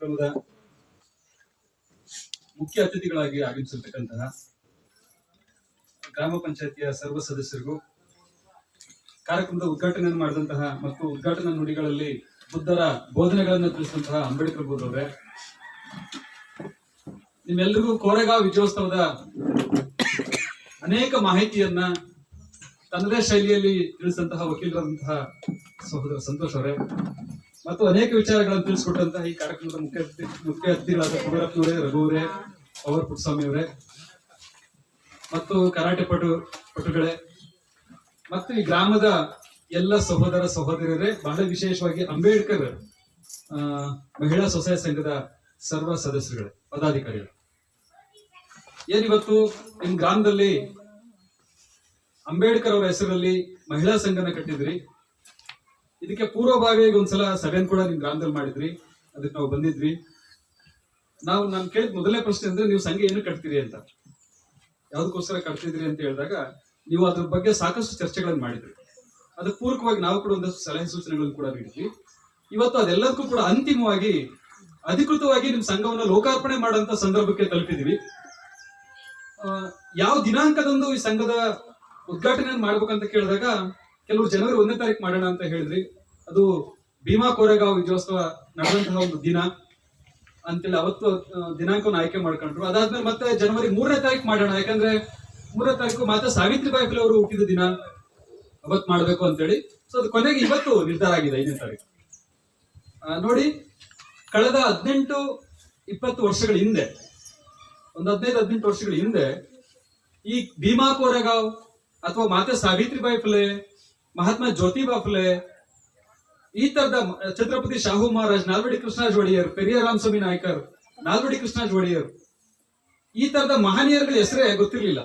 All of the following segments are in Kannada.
ಕಾರ್ಯಕ್ರಮದ ಮುಖ್ಯ ಅತಿಥಿಗಳಾಗಿ ಆಗಮಿಸಿರ್ತಕ್ಕಂತಹ ಗ್ರಾಮ ಪಂಚಾಯತಿಯ ಸರ್ವ ಸದಸ್ಯರಿಗೂ ಕಾರ್ಯಕ್ರಮದ ಉದ್ಘಾಟನೆಯನ್ನು ಮಾಡಿದಂತಹ ಮತ್ತು ಉದ್ಘಾಟನಾ ನುಡಿಗಳಲ್ಲಿ ಬುದ್ಧರ ಬೋಧನೆಗಳನ್ನು ತಿಳಿಸಿದಂತಹ ಅಂಬೇಡ್ಕರ್ ಬೋಧವ್ರೆ ನಿಮ್ಮೆಲ್ಲರಿಗೂ ಕೋರೆಗಾಂವ್ ವಿಜಯೋತ್ಸವದ ಅನೇಕ ಮಾಹಿತಿಯನ್ನ ತನ್ನದೇ ಶೈಲಿಯಲ್ಲಿ ತಿಳಿಸಿದಂತಹ ವಕೀಲರಾದಂತಹ ಸಹೋದರ ಸಂತೋಷ್ ಅವರೇ. ಮತ್ತು ಅನೇಕ ವಿಚಾರಗಳನ್ನು ತಿಳಿಸಿಕೊಟ್ಟಂತಹ ಈ ಕಾರ್ಯಕ್ರಮದ ಮುಖ್ಯ ಮುಖ್ಯ ಅತಿಥಿಗಳಾದ ಕುಮಾರಪ್ಪನವರೇ, ರಘುವರೇ ಪವರ್ ಪುಟ್ಟಸ್ವಾಮಿ ಅವರೇ ಮತ್ತು ಕರಾಟೆ ಪಟು ಪಟುಗಳೇ, ಮತ್ತು ಈ ಗ್ರಾಮದ ಎಲ್ಲ ಸಹೋದರ ಸಹೋದರಿಯರೇ, ಬಹಳ ವಿಶೇಷವಾಗಿ ಅಂಬೇಡ್ಕರ್ ಮಹಿಳಾ ಸ್ವಸಹಾಯ ಸಂಘದ ಸರ್ವ ಸದಸ್ಯರುಗಳೇ, ಪದಾಧಿಕಾರಿಗಳು. ಏನಿವತ್ತು ನಿಮ್ ಗ್ರಾಮದಲ್ಲಿ ಅಂಬೇಡ್ಕರ್ ಅವರ ಹೆಸರಲ್ಲಿ ಮಹಿಳಾ ಸಂಘನ ಕಟ್ಟಿದ್ರಿ? ಇದಕ್ಕೆ ಪೂರ್ವಭಾವಿಯಾಗಿ ಒಂದ್ಸಲ ಸಭೆಯನ್ನು ಕೂಡ ನಿಮ್ ಗ್ರಾಮದಲ್ಲಿ ಮಾಡಿದ್ರಿ. ಅದಕ್ಕೆ ನಾವು ಬಂದಿದ್ವಿ. ನಾವು ನಾನು ಕೇಳಿದ ಮೊದಲನೇ ಪ್ರಶ್ನೆ ಅಂದ್ರೆ ನೀವು ಸಂಘ ಏನು ಕಟ್ತೀರಿ ಅಂತ. ಯಾವ್ದಕ್ಕೋಸ್ಕರ ಕಟ್ತಿದ್ರಿ ಅಂತ ಹೇಳಿದಾಗ ನೀವು ಅದ್ರ ಬಗ್ಗೆ ಸಾಕಷ್ಟು ಚರ್ಚೆಗಳನ್ನು ಮಾಡಿದ್ರಿ. ಅದಕ್ಕೆ ಪೂರ್ವಕವಾಗಿ ನಾವು ಕೂಡ ಒಂದಷ್ಟು ಸಲಹೆ ಸೂಚನೆಗಳನ್ನು ಕೂಡ ನೀಡಿದ್ವಿ. ಇವತ್ತು ಅದೆಲ್ಲದಕ್ಕೂ ಕೂಡ ಅಂತಿಮವಾಗಿ ಅಧಿಕೃತವಾಗಿ ನಿಮ್ ಸಂಘವನ್ನ ಲೋಕಾರ್ಪಣೆ ಮಾಡುವಂತ ಸಂದರ್ಭಕ್ಕೆ ತಲುಪಿದೀವಿ. ಯಾವ ದಿನಾಂಕದಂದು ಈ ಸಂಘದ ಉದ್ಘಾಟನೆ ಮಾಡ್ಬೇಕಂತ ಕೇಳಿದಾಗ ಕೆಲವರು ಜನವರಿ ಒಂದನೇ ತಾರೀಕು ಮಾಡೋಣ ಅಂತ ಹೇಳಿದ್ರಿ. ಅದು ಭೀಮಾ ಕೋರೆಗಾವ್ ವಿಜಯೋತ್ಸವ ನಡೆದಂತಹ ಒಂದು ದಿನ ಅಂತೇಳಿ ಅವತ್ತು ದಿನಾಂಕವನ್ನು ಆಯ್ಕೆ ಮಾಡ್ಕೊಂಡ್ರು. ಅದಾದ್ಮೇಲೆ ಮತ್ತೆ ಜನವರಿ ಮೂರನೇ ತಾರೀಕು ಮಾಡೋಣ. ಯಾಕಂದ್ರೆ ಮೂರನೇ ತಾರೀಕು ಮಾತ್ರ ಸಾವಿತ್ರಿಬಾಯಿ ಫುಲೆ ಅವರು ಹುಟ್ಟಿದ ದಿನ ಅವತ್ ಮಾಡ್ಬೇಕು ಅಂತೇಳಿ. ಸೊ ಅದು ಕೊನೆಗೆ ಇವತ್ತು ನಿರ್ಧಾರ ಆಗಿದೆ, ಐದನೇ ತಾರೀಕು. ನೋಡಿ, ಕಳೆದ ಹದಿನೆಂಟು, ಇಪ್ಪತ್ತು ವರ್ಷಗಳ ಹಿಂದೆ, ಒಂದು ಹದಿನೈದು, ಹದಿನೆಂಟು ವರ್ಷಗಳ ಹಿಂದೆ ಈ ಭೀಮಾ ಕೋರೆಗಾವ್ ಅಥವಾ ಮಾತೆ ಸಾವಿತ್ರಿಬಾಯಿ ಫುಲೆ ಮಹಾತ್ಮ ಜ್ಯೋತಿಬಾ ಫುಲೆ ಈ ತರದ ಛತ್ರಪತಿ ಶಾಹು ಮಹಾರಾಜ್ ನಾಲ್ವಡಿ ಕೃಷ್ಣರಾಜ್ ಒಡೆಯರ್ ಪೆರಿಯ ರಾಮಸ್ವಾಮಿ ನಾಯ್ಕರ್, ನಾಲ್ವಡಿ ಕೃಷ್ಣರಾಜ್ ಒಡೆಯರ್ ಈ ತರದ ಮಹನೀಯರುಗಳ ಹೆಸರೇ ಗೊತ್ತಿರಲಿಲ್ಲ.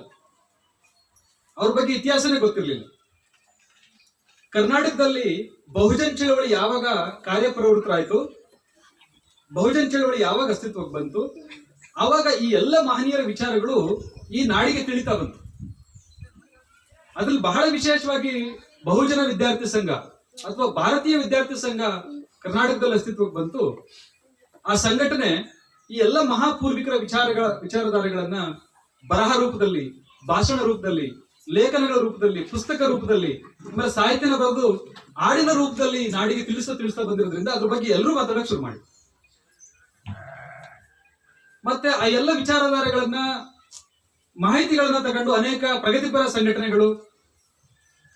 ಅವ್ರ ಬಗ್ಗೆ ಇತಿಹಾಸನೇ ಗೊತ್ತಿರಲಿಲ್ಲ. ಕರ್ನಾಟಕದಲ್ಲಿ ಬಹುಜನ್ ಚಳವಳಿ ಯಾವಾಗ ಕಾರ್ಯಪ್ರವೃತ್ತರಾಯ್ತು, ಬಹುಜನ್ ಚಳವಳಿ ಯಾವಾಗ ಅಸ್ತಿತ್ವಕ್ಕೆ ಬಂತು, ಆವಾಗ ಈ ಎಲ್ಲ ಮಹನೀಯರ ವಿಚಾರಗಳು ಈ ನಾಡಿಗೆ ತಿಳಿತಾ ಬಂತು. ಅದ್ರಲ್ಲಿ ಬಹಳ ವಿಶೇಷವಾಗಿ ಬಹುಜನ ವಿದ್ಯಾರ್ಥಿ ಸಂಘ ಅಥವಾ ಭಾರತೀಯ ವಿದ್ಯಾರ್ಥಿ ಸಂಘ ಕರ್ನಾಟಕದಲ್ಲಿ ಅಸ್ತಿತ್ವಕ್ಕೆ ಬಂತು, ಆ ಸಂಘಟನೆ ಈ ಎಲ್ಲ ಮಹಾಪೂರ್ವಿಕರ ವಿಚಾರಗಳ ವಿಚಾರಧಾರೆಗಳನ್ನ ಬರಹ ರೂಪದಲ್ಲಿ, ಭಾಷಣ ರೂಪದಲ್ಲಿ, ಲೇಖನಗಳ ರೂಪದಲ್ಲಿ, ಪುಸ್ತಕ ರೂಪದಲ್ಲಿ, ಆಮೇಲೆ ಸಾಹಿತ್ಯನ ಬರೆದು ಹಾಡಿನ ರೂಪದಲ್ಲಿ ನಾಡಿಗೆ ತಿಳಿಸ್ತಾ ತಿಳಿಸ್ತಾ ಬಂದಿರೋದ್ರಿಂದ ಅದ್ರ ಬಗ್ಗೆ ಎಲ್ಲರೂ ಮಾತಾಡಕ್ ಶುರು ಮಾಡಿ ಮತ್ತೆ ಆ ಎಲ್ಲ ವಿಚಾರಧಾರೆಗಳನ್ನ, ಮಾಹಿತಿಗಳನ್ನ ತಗೊಂಡು ಅನೇಕ ಪ್ರಗತಿಪರ ಸಂಘಟನೆಗಳು,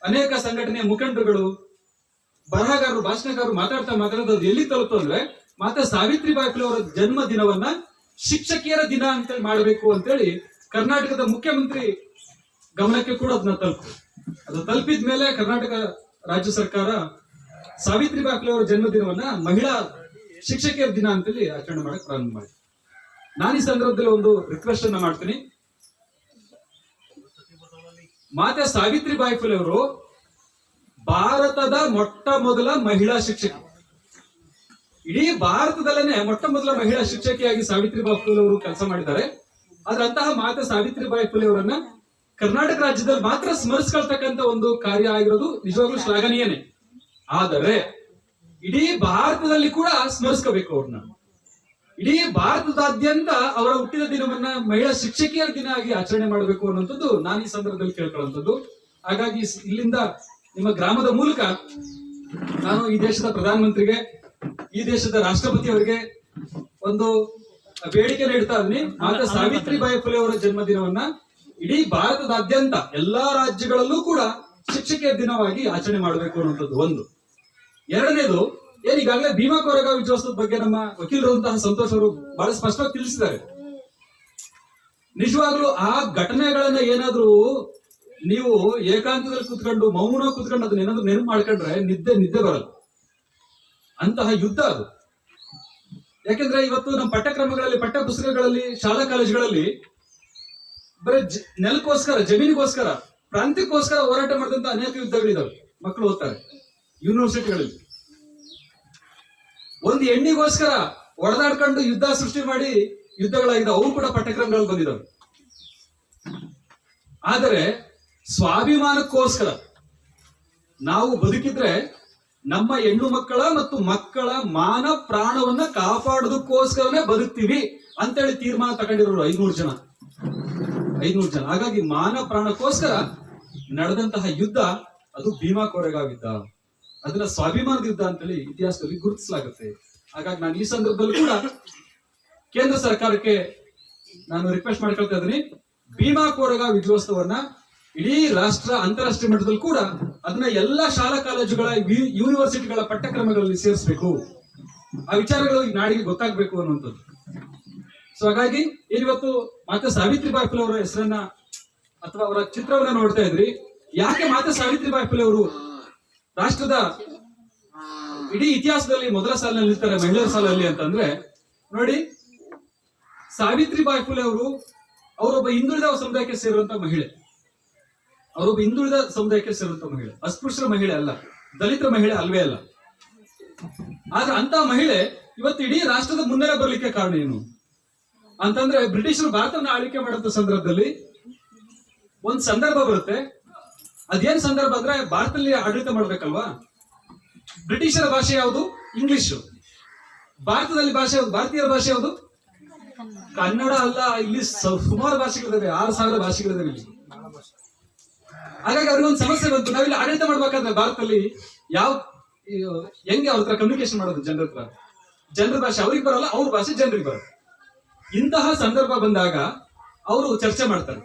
ಅನೇಕ ಸಂಘಟನೆಯ ಮುಖಂಡರುಗಳು ಬರಹಗಾರರು, ಭಾಷಣಕಾರರು ಮಾತಾಡ್ತಾ ಮಾತಾಡೋದು ಎಲ್ಲಿ ತಲುಪ್ತು ಅಂದ್ರೆ ಮಾತಾ ಸಾವಿತ್ರಿಬಾಯಿ ಫುಲೆ ಅವರ ಜನ್ಮ ದಿನವನ್ನ ಶಿಕ್ಷಕಿಯರ ದಿನ ಅಂತೇಳಿ ಮಾಡಬೇಕು ಅಂತೇಳಿ ಕರ್ನಾಟಕದ ಮುಖ್ಯಮಂತ್ರಿ ಗಮನಕ್ಕೆ ಕೂಡ ಅದನ್ನ ತಲುಪು. ಅದು ತಲುಪಿದ ಮೇಲೆ ಕರ್ನಾಟಕ ರಾಜ್ಯ ಸರ್ಕಾರ ಸಾವಿತ್ರಿಬಾಯಿ ಫುಲೆ ಅವರ ಜನ್ಮ ದಿನವನ್ನ ಮಹಿಳಾ ಶಿಕ್ಷಕಿಯರ ದಿನ ಅಂತೇಳಿ ಆಚರಣೆ ಮಾಡಕ್ ಪ್ರಾರಂಭ ಮಾಡಿ ನಾನು ಈ ಸಂದರ್ಭದಲ್ಲಿ ಒಂದು ರಿಕ್ವೆಸ್ಟ್ ಅನ್ನ ಮಾಡ್ತೀನಿ. ಮಾತೆ ಸಾವಿತ್ರಿ ಬಾಯಿ ಅವರು ಭಾರತದ ಮೊಟ್ಟ ಮೊದಲ ಮಹಿಳಾ ಶಿಕ್ಷಕಿ. ಇಡೀ ಭಾರತದಲ್ಲೇ ಮೊಟ್ಟ ಮೊದಲ ಮಹಿಳಾ ಶಿಕ್ಷಕಿಯಾಗಿ ಸಾವಿತ್ರಿಬಾಯಿ ಫುಲೆ ಅವರು ಕೆಲಸ ಮಾಡಿದ್ದಾರೆ. ಆದ್ರೆ ಅಂತಹ ಮಾತೆ ಸಾವಿತ್ರಿಬಾಯಿ ಫುಲೆ ಅವರನ್ನ ಕರ್ನಾಟಕ ರಾಜ್ಯದಲ್ಲಿ ಮಾತ್ರ ಸ್ಮರಿಸ್ಕೊಳ್ತಕ್ಕಂಥ ಒಂದು ಕಾರ್ಯ ಆಗಿರೋದು ನಿಜವಾಗ್ಲೂ ಶ್ಲಾಘನೀಯನೇ. ಆದರೆ ಇಡೀ ಭಾರತದಲ್ಲಿ ಕೂಡ ಸ್ಮರಿಸ್ಕೋಬೇಕು ಅವ್ರನ್ನ. ಇಡೀ ಭಾರತದಾದ್ಯಂತ ಅವರ ಹುಟ್ಟಿದ ದಿನವನ್ನ ಮಹಿಳಾ ಶಿಕ್ಷಕಿಯರ ದಿನ ಆಗಿ ಆಚರಣೆ ಮಾಡಬೇಕು ಅನ್ನುವಂಥದ್ದು ನಾನು ಈ ಸಂದರ್ಭದಲ್ಲಿ ಕೇಳ್ಕೊಳ್ಳುವಂಥದ್ದು. ಹಾಗಾಗಿ ಇಲ್ಲಿಂದ ನಿಮ್ಮ ಗ್ರಾಮದ ಮೂಲಕ ನಾನು ಈ ದೇಶದ ಪ್ರಧಾನಮಂತ್ರಿಗೆ, ಈ ದೇಶದ ರಾಷ್ಟ್ರಪತಿ ಅವರಿಗೆ ಒಂದು ಬೇಡಿಕೆ ನೀಡ್ತಾ ಇದ್ದೀನಿ. ಸಾವಿತ್ರಿ ಬಾಯಿ ಫುಲೆ ಅವರ ಜನ್ಮದಿನವನ್ನ ಇಡೀ ಭಾರತದಾದ್ಯಂತ ಎಲ್ಲಾ ರಾಜ್ಯಗಳಲ್ಲೂ ಕೂಡ ಶಿಕ್ಷಕಿಯ ದಿನವಾಗಿ ಆಚರಣೆ ಮಾಡಬೇಕು ಅನ್ನುವಂಥದ್ದು ಒಂದು. ಎರಡನೇದು, ಏನ್ ಈಗಾಗಲೇ ಭೀಮಾ ಕೊರೆಗಾಂವ್ ವಿಜಯೋತ್ಸವದ ಬಗ್ಗೆ ನಮ್ಮ ವಕೀಲರಂತಹ ಸಂತೋಷ್ ಅವರು ಬಹಳ ಸ್ಪಷ್ಟವಾಗಿ ತಿಳಿಸಿದ್ದಾರೆ. ನಿಜವಾಗ್ಲೂ ಆ ಘಟನೆಗಳನ್ನ ಏನಾದ್ರೂ ನೀವು ಏಕಾಂತದಲ್ಲಿ ಕುತ್ಕೊಂಡು ಮೌನ ಕುತ್ಕೊಂಡು ಅದನ್ನ ಏನಾದ್ರು ನೆನಪು ಮಾಡ್ಕೊಂಡ್ರೆ ನಿದ್ದೆ ನಿದ್ದೆ ಬರಲ್ಲ. ಅಂತಹ ಯುದ್ಧ ಅದು. ಯಾಕೆಂದ್ರೆ ಇವತ್ತು ನಮ್ಮ ಪಠ್ಯಕ್ರಮಗಳಲ್ಲಿ ಪಠ್ಯ ಪುಸ್ತಕಗಳಲ್ಲಿ ಶಾಲಾ ಕಾಲೇಜುಗಳಲ್ಲಿ ಬರೀ ನೆಲಕ್ಕೋಸ್ಕರ, ಜಮೀನಿಗೋಸ್ಕರ, ಪ್ರಾಂತ್ಯಕ್ಕೋಸ್ಕರ ಹೋರಾಟ ಮಾಡಿದಂತ ಅನೇಕ ಯುದ್ಧಗಳಿದಾವೆ. ಮಕ್ಕಳು ಓದ್ತಾರೆ ಯೂನಿವರ್ಸಿಟಿಗಳಲ್ಲಿ ಒಂದು ಎಣ್ಣಿಗೋಸ್ಕರ ಒಡೆದಾಡ್ಕೊಂಡು ಯುದ್ಧ ಸೃಷ್ಟಿ ಮಾಡಿ ಯುದ್ಧಗಳಾಗಿದ್ದಾವೆ ಅವು ಕೂಡ ಪಠ್ಯಕ್ರಮಗಳಲ್ಲಿ ಬಂದಿದ್ದಾವೆ ಆದರೆ ಸ್ವಾಭಿಮಾನಕ್ಕೋಸ್ಕರ ನಾವು ಬದುಕಿದ್ರೆ ನಮ್ಮ ಹೆಣ್ಣು ಮಕ್ಕಳ ಮತ್ತು ಮಕ್ಕಳ ಮಾನ ಪ್ರಾಣವನ್ನ ಕಾಪಾಡೋದಕ್ಕೋಸ್ಕರನೇ ಬದುಕ್ತೀವಿ ಅಂತೇಳಿ ತೀರ್ಮಾನ ತಗೊಂಡಿರೋರು ಐನೂರು ಜನ. ಐನೂರು ಜನ. ಹಾಗಾಗಿ ಮಾನ ಪ್ರಾಣಕ್ಕೋಸ್ಕರ ನಡೆದಂತಹ ಯುದ್ಧ ಅದು ಭೀಮಾ ಕೋರೆಗಾವ್ ಅದನ್ನ ಸ್ವಾಭಿಮಾನದ ಯುದ್ಧ ಅಂತೇಳಿ ಇತಿಹಾಸದಲ್ಲಿ ಗುರುತಿಸಲಾಗುತ್ತೆ. ಹಾಗಾಗಿ ನಾನು ಈ ಸಂದರ್ಭದಲ್ಲಿ ಕೂಡ ಕೇಂದ್ರ ಸರ್ಕಾರಕ್ಕೆ ನಾನು ರಿಕ್ವೆಸ್ಟ್ ಮಾಡ್ಕೊಳ್ತಾ ಇದ್ದೀನಿ. ಭೀಮಾ ಕೋರೆಗಾವ್ ವಿಜಯೋತ್ಸವನ್ನ ಇಡೀ ರಾಷ್ಟ್ರ ಅಂತಾರಾಷ್ಟ್ರೀಯ ಮಟ್ಟದಲ್ಲಿ ಕೂಡ ಅದನ್ನ ಎಲ್ಲಾ ಶಾಲಾ ಕಾಲೇಜುಗಳ ಯೂನಿವರ್ಸಿಟಿಗಳ ಪಠ್ಯಕ್ರಮಗಳಲ್ಲಿ ಸೇರಿಸಬೇಕು. ಆ ವಿಚಾರಗಳು ನಾಡಿಗೆ ಗೊತ್ತಾಗಬೇಕು ಅನ್ನುವಂಥದ್ದು. ಸೊ ಹಾಗಾಗಿ ಏನಿವತ್ತು ಮಾತೆ ಸಾವಿತ್ರಿಬಾಯಿ ಫುಲೆ ಅವರ ಹೆಸರನ್ನ ಅಥವಾ ಅವರ ಚಿತ್ರವನ್ನ ನೋಡ್ತಾ ಇದ್ರಿ. ಯಾಕೆ ಮಾತೆ ಸಾವಿತ್ರಿಬಾಯಿ ಫುಲೆ ಅವರು ರಾಷ್ಟ್ರದ ಇಡೀ ಇತಿಹಾಸದಲ್ಲಿ ಮೊದಲ ಸಾಲಿನಲ್ಲಿ ನಿಲ್ತಾರೆ ಮಹಿಳೆಯರ ಸಾಲಲ್ಲಿ ಅಂತಂದ್ರೆ, ನೋಡಿ ಸಾವಿತ್ರಿಬಾಯಿ ಫುಲೆ ಅವರು ಅವರೊಬ್ಬ ಹಿಂದುಳಿದ ಸಮುದಾಯಕ್ಕೆ ಸೇರುವಂತ ಮಹಿಳೆ. ಅವರೊಬ್ಬ ಹಿಂದುಳಿದ ಸಮುದಾಯಕ್ಕೆ ಸೇರುತ್ತ ಮಹಿಳೆ ಅಸ್ಪೃಶ್ಯರ ಮಹಿಳೆ ಅಲ್ಲ, ದಲಿತ ಮಹಿಳೆ ಅಲ್ವೇ ಅಲ್ಲ. ಆದ್ರೆ ಅಂತ ಮಹಿಳೆ ಇವತ್ತು ಇಡೀ ರಾಷ್ಟ್ರದ ಮುನ್ನೆಲೆ ಬರಲಿಕ್ಕೆ ಕಾರಣ ಏನು? ಅಂತಂದ್ರೆ ಬ್ರಿಟಿಷರು ಭಾರತವನ್ನ ಆಳ್ವಿಕೆ ಮಾಡಂತ ಸಂದರ್ಭದಲ್ಲಿ ಒಂದ್ ಸಂದರ್ಭ ಬರುತ್ತೆ. ಅದೇನ್ ಸಂದರ್ಭ ಅಂದ್ರೆ ಭಾರತದಲ್ಲಿ ಆಡಳಿತ ಮಾಡ್ಬೇಕಲ್ವಾ? ಬ್ರಿಟಿಷರ ಭಾಷೆ ಯಾವುದು? ಇಂಗ್ಲಿಷ್. ಭಾರತದಲ್ಲಿ ಭಾಷೆ ಯಾವುದು? ಭಾರತೀಯರ ಭಾಷೆ ಯಾವುದು? ಕನ್ನಡ ಅಲ್ಲ, ಇಲ್ಲಿ ಸುಮಾರು ಭಾಷೆಗಳಿದಾವೆ, ಆರು ಸಾವಿರ ಭಾಷೆಗಳಿದಾವೆ ಇಲ್ಲಿ. ಹಾಗಾಗಿ ಅವ್ರಿಗೆ ಒಂದು ಸಮಸ್ಯೆ ಬಂತು. ನಾವಿಲ್ಲಿ ಆಡಳಿತ ಮಾಡ್ಬೇಕಾದ್ರೆ ಭಾರತದಲ್ಲಿ ಯಾವ ಹೆಂಗೆ ಅವ್ರ ಹತ್ರ ಕಮ್ಯುನಿಕೇಶನ್ ಮಾಡೋದು ಜನರ ಹತ್ರ? ಜನರ ಭಾಷೆ ಅವ್ರಿಗೆ ಬರಲ್ಲ, ಅವ್ರ ಭಾಷೆ ಜನರಿಗೆ ಬರಲ್ಲ ಇಂತಹ ಸಂದರ್ಭ ಬಂದಾಗ ಅವರು ಚರ್ಚೆ ಮಾಡ್ತಾರೆ.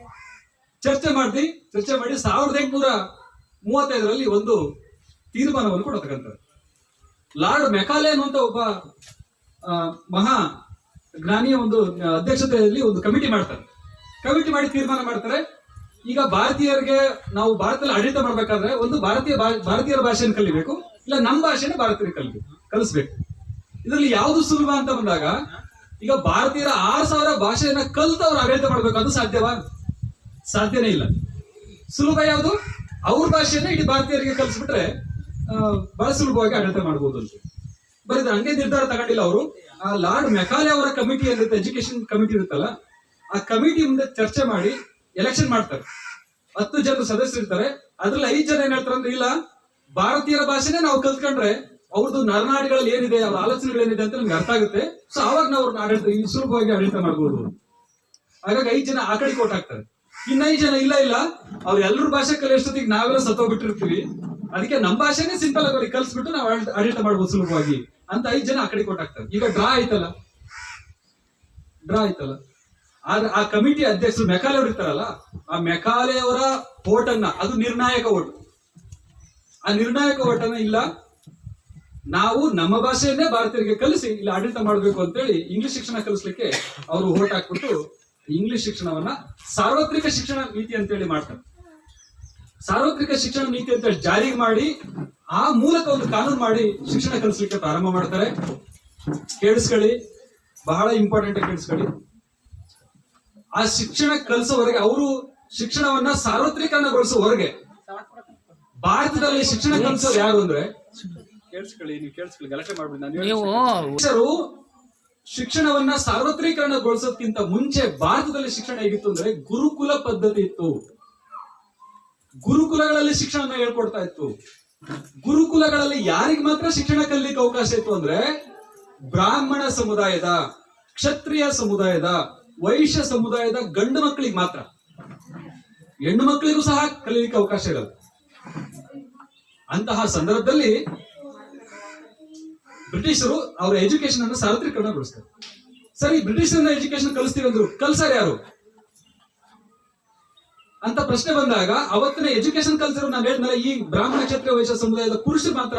ಚರ್ಚೆ ಮಾಡಿ ಚರ್ಚೆ ಮಾಡಿ ಸಾವಿರದ ಎಂಟುನೂರ ಮೂವತ್ತೈದರಲ್ಲಿ ಒಂದು ತೀರ್ಮಾನವನ್ನು ಕೊಡತಕ್ಕಂಥದ್ದು. ಲಾರ್ಡ್ ಮೆಕಾಲೆ ಅನ್ನುವಂತ ಒಬ್ಬ ಮಹಾ ಜ್ಞಾನಿಯ ಒಂದು ಅಧ್ಯಕ್ಷತೆಯಲ್ಲಿ ಒಂದು ಕಮಿಟಿ ಮಾಡ್ತಾರೆ. ಕಮಿಟಿ ಮಾಡಿ ತೀರ್ಮಾನ ಮಾಡ್ತಾರೆ. ಈಗ ಭಾರತೀಯರಿಗೆ ನಾವು ಭಾರತದಲ್ಲಿ ಆಡಳಿತ ಮಾಡ್ಬೇಕಾದ್ರೆ ಒಂದು ಭಾರತೀಯ ಭಾರತೀಯರ ಭಾಷೆಯನ್ನು ಕಲಿಬೇಕು, ಇಲ್ಲ ನಮ್ಮ ಭಾಷೆನ ಭಾರತೀಯರು ಕಲಿಬೇಕು, ಕಲಿಸ್ಬೇಕು. ಇದರಲ್ಲಿ ಯಾವ್ದು ಸುಲಭ ಅಂತ ಬಂದಾಗ, ಈಗ ಭಾರತೀಯರ ಆರು ಸಾವಿರ ಭಾಷೆಯನ್ನ ಕಲ್ತು ಅವ್ರು ಆಡಳಿತ ಮಾಡ್ಬೇಕು, ಅದು ಸಾಧ್ಯವಾ? ಸಾಧ್ಯನೇ ಇಲ್ಲ. ಸುಲಭ ಯಾವುದು? ಅವ್ರ ಭಾಷೆಯನ್ನ ಇಡೀ ಭಾರತೀಯರಿಗೆ ಕಲಿಸ್ಬಿಟ್ರೆ ಬಹಳ ಸುಲಭವಾಗಿ ಆಡಳಿತ ಮಾಡಬಹುದು ಅಂತ. ಬರೀ ಹಂಗೆ ನಿರ್ಧಾರ ತಗೊಂಡಿಲ್ಲ ಅವರು. ಆ ಲಾರ್ಡ್ ಮೆಕಾಲೆ ಅವರ ಕಮಿಟಿ ಏನಿರುತ್ತೆ ಎಜುಕೇಶನ್ ಕಮಿಟಿ ಇರುತ್ತಲ್ಲ, ಆ ಕಮಿಟಿ ಮುಂದೆ ಚರ್ಚೆ ಮಾಡಿ ಎಲೆಕ್ಷನ್ ಮಾಡ್ತಾರೆ. ಹತ್ತು ಜನ ಸದಸ್ಯರು ಇರ್ತಾರೆ. ಅದ್ರಲ್ಲಿ ಐದು ಜನ ಏನ್ ಹೇಳ್ತಾರೆ ಅಂದ್ರೆ ಇಲ್ಲ, ಭಾರತೀಯರ ಭಾಷೆನೇ ನಾವು ಕಲ್ತ್ಕೊಂಡ್ರೆ ಅವ್ರದ್ದು ನರನಾಡಿಗಳಲ್ಲಿ ಏನಿದೆ, ಅವ್ರ ಆಲೋಚನೆಗಳು ಏನಿದೆ ಅಂತ ನಮ್ಗೆ ಅರ್ಥ ಆಗುತ್ತೆ. ಸೊ ಅವಾಗ ನಾವು ಅವ್ರನ್ನ ಆಡಳಿತ ಸುಲಭವಾಗಿ ಆಡಳಿತ ಮಾಡ್ಬೋದು. ಹಾಗಾಗಿ ಐದು ಜನ ಆ ಕಡೆ ಕೋಟ್ ಆಗ್ತಾರೆ ಇನ್ನ ಐದು ಜನ ಇಲ್ಲ ಇಲ್ಲ. ಅವ್ರ ಎಲ್ಲರ ಭಾಷೆ ಕಲಿಯೋಷ್ಟೊತ್ತಿಗೆ ನಾವೆಲ್ಲ ಸತ್ತೋಗ್ಬಿಟ್ಟಿರ್ತೀವಿ. ಅದಕ್ಕೆ ನಮ್ಮ ಭಾಷೆನೇ ಸಿಂಪಲ್ ಆಗಿ ಅವ್ರಿಗೆ ಕಲ್ಸ್ಬಿಟ್ಟು ನಾವು ಆಡಳಿತ ಮಾಡ್ಬೋದು ಸುಲಭವಾಗಿ ಅಂತ ಐದು ಜನ ಆ ಕಡೆ ಕೋಟ್ ಆಗ್ತಾರೆ ಈಗ ಡ್ರಾ ಆಯ್ತಲ್ಲ? ಡ್ರಾ ಆಯ್ತಲ್ಲ? ಆದ್ರೆ ಆ ಕಮಿಟಿ ಅಧ್ಯಕ್ಷರು ಮೆಕಾಲೆ ಅವರು ಇರ್ತಾರಲ್ಲ, ಆ ಮೆಕಾಲೆ ಅವರ ಓಟನ್ನ ಅದು ನಿರ್ಣಾಯಕ ಓಟ್ ಆ ನಿರ್ಣಾಯಕ ಓಟನ್ನ ಇಲ್ಲ, ನಾವು ನಮ್ಮ ಭಾಷೆಯನ್ನೇ ಭಾರತೀಯರಿಗೆ ಕಲಿಸಿ ಇಲ್ಲಿ ಆಡಳಿತ ಮಾಡಬೇಕು ಅಂತೇಳಿ ಇಂಗ್ಲಿಷ್ ಶಿಕ್ಷಣ ಕಲಿಸ್ಲಿಕ್ಕೆ ಅವರು ಓಟ್ ಹಾಕ್ಬಿಟ್ಟು ಇಂಗ್ಲಿಷ್ ಶಿಕ್ಷಣವನ್ನ ಸಾರ್ವತ್ರಿಕ ಶಿಕ್ಷಣ ನೀತಿ ಅಂತೇಳಿ ಮಾಡ್ತಾರೆ. ಸಾರ್ವತ್ರಿಕ ಶಿಕ್ಷಣ ನೀತಿ ಅಂತ ಜಾರಿಗೆ ಮಾಡಿ ಆ ಮೂಲಕ ಒಂದು ಕಾನೂನು ಮಾಡಿ ಶಿಕ್ಷಣ ಕಲಿಸ್ಲಿಕ್ಕೆ ಪ್ರಾರಂಭ ಮಾಡ್ತಾರೆ. ಕೇಳಿಸ್ಕೊಳ್ಳಿ, ಬಹಳ ಇಂಪಾರ್ಟೆಂಟ್ ಕೇಳಿಸ್ಕೊಳ್ಳಿ. ಆ ಶಿಕ್ಷಣ ಕಲಿಸೋವರೆಗೆ ಅವರು ಶಿಕ್ಷಣವನ್ನ ಸಾರ್ವತ್ರಿಕರಣಗೊಳಿಸುವವರೆಗೆ ಭಾರತದಲ್ಲಿ ಶಿಕ್ಷಣ ಕಲಿಸೋರು ಯಾರು ಅಂದ್ರೆ? ಕೇಳಿಸ್ಕೊಳ್ಳಿ ನೀವು ಕೇಳಿಸ್ಕೊಳ್ಳಿ ಗಲಾಟೆ ಮಾಡ್ಬಿಡಿ ನೀವು ಶಿಕ್ಷಕರು ಶಿಕ್ಷಣವನ್ನ ಸಾರ್ವತ್ರಿಕರಣಗೊಳಿಸೋದಕ್ಕಿಂತ ಮುಂಚೆ ಭಾರತದಲ್ಲಿ ಶಿಕ್ಷಣ ಹೇಗಿತ್ತು ಅಂದ್ರೆ ಗುರುಕುಲ ಪದ್ಧತಿ ಇತ್ತು. ಗುರುಕುಲಗಳಲ್ಲಿ ಶಿಕ್ಷಣ ಹೇಳ್ಕೊಡ್ತಾ ಇತ್ತು. ಗುರುಕುಲಗಳಲ್ಲಿ ಯಾರಿಗೆ ಮಾತ್ರ ಶಿಕ್ಷಣ ಕಲಿಲಿಕ್ಕೆ ಅವಕಾಶ ಇತ್ತು ಅಂದ್ರೆ ಬ್ರಾಹ್ಮಣ ಸಮುದಾಯದ ಕ್ಷತ್ರಿಯ ಸಮುದಾಯದ ವೈಶ್ಯ ಸಮುದಾಯದ ಗಂಡು ಮಕ್ಕಳಿಗೆ ಮಾತ್ರ. ಹೆಣ್ಣು ಮಕ್ಕಳಿಗೂ ಸಹ ಕಲೀಲಿಕ್ಕೆ ಅವಕಾಶ ಇರಲ್ಲ. ಅಂತಹ ಸಂದರ್ಭದಲ್ಲಿ ಬ್ರಿಟಿಷರು ಅವರ ಎಜುಕೇಶನ್ ಅನ್ನು ಸಾರ್ವತ್ರಿಕರಣಗೊಳಿಸ್ತಾರೆ. ಸರಿ, ಬ್ರಿಟಿಷರನ್ನ ಎಜುಕೇಶನ್ ಕಲಿಸ್ತೀವಿ ಅಂದ್ರು, ಕಲ್ಸಾರ ಯಾರು? ಅಂತ ಪ್ರಶ್ನೆ ಬಂದಾಗ, ಅವತ್ತಿನ ಎಜುಕೇಶನ್ ಕಲ್ಸರ್ ನಾನು ಹೇಳಿದ್ಮೇಲೆ ಈ ಬ್ರಾಹ್ಮಣ ಕ್ಷೇತ್ರ ವೈಶ್ಯ ಸಮುದಾಯದ ಪುರುಷರು ಮಾತ್ರ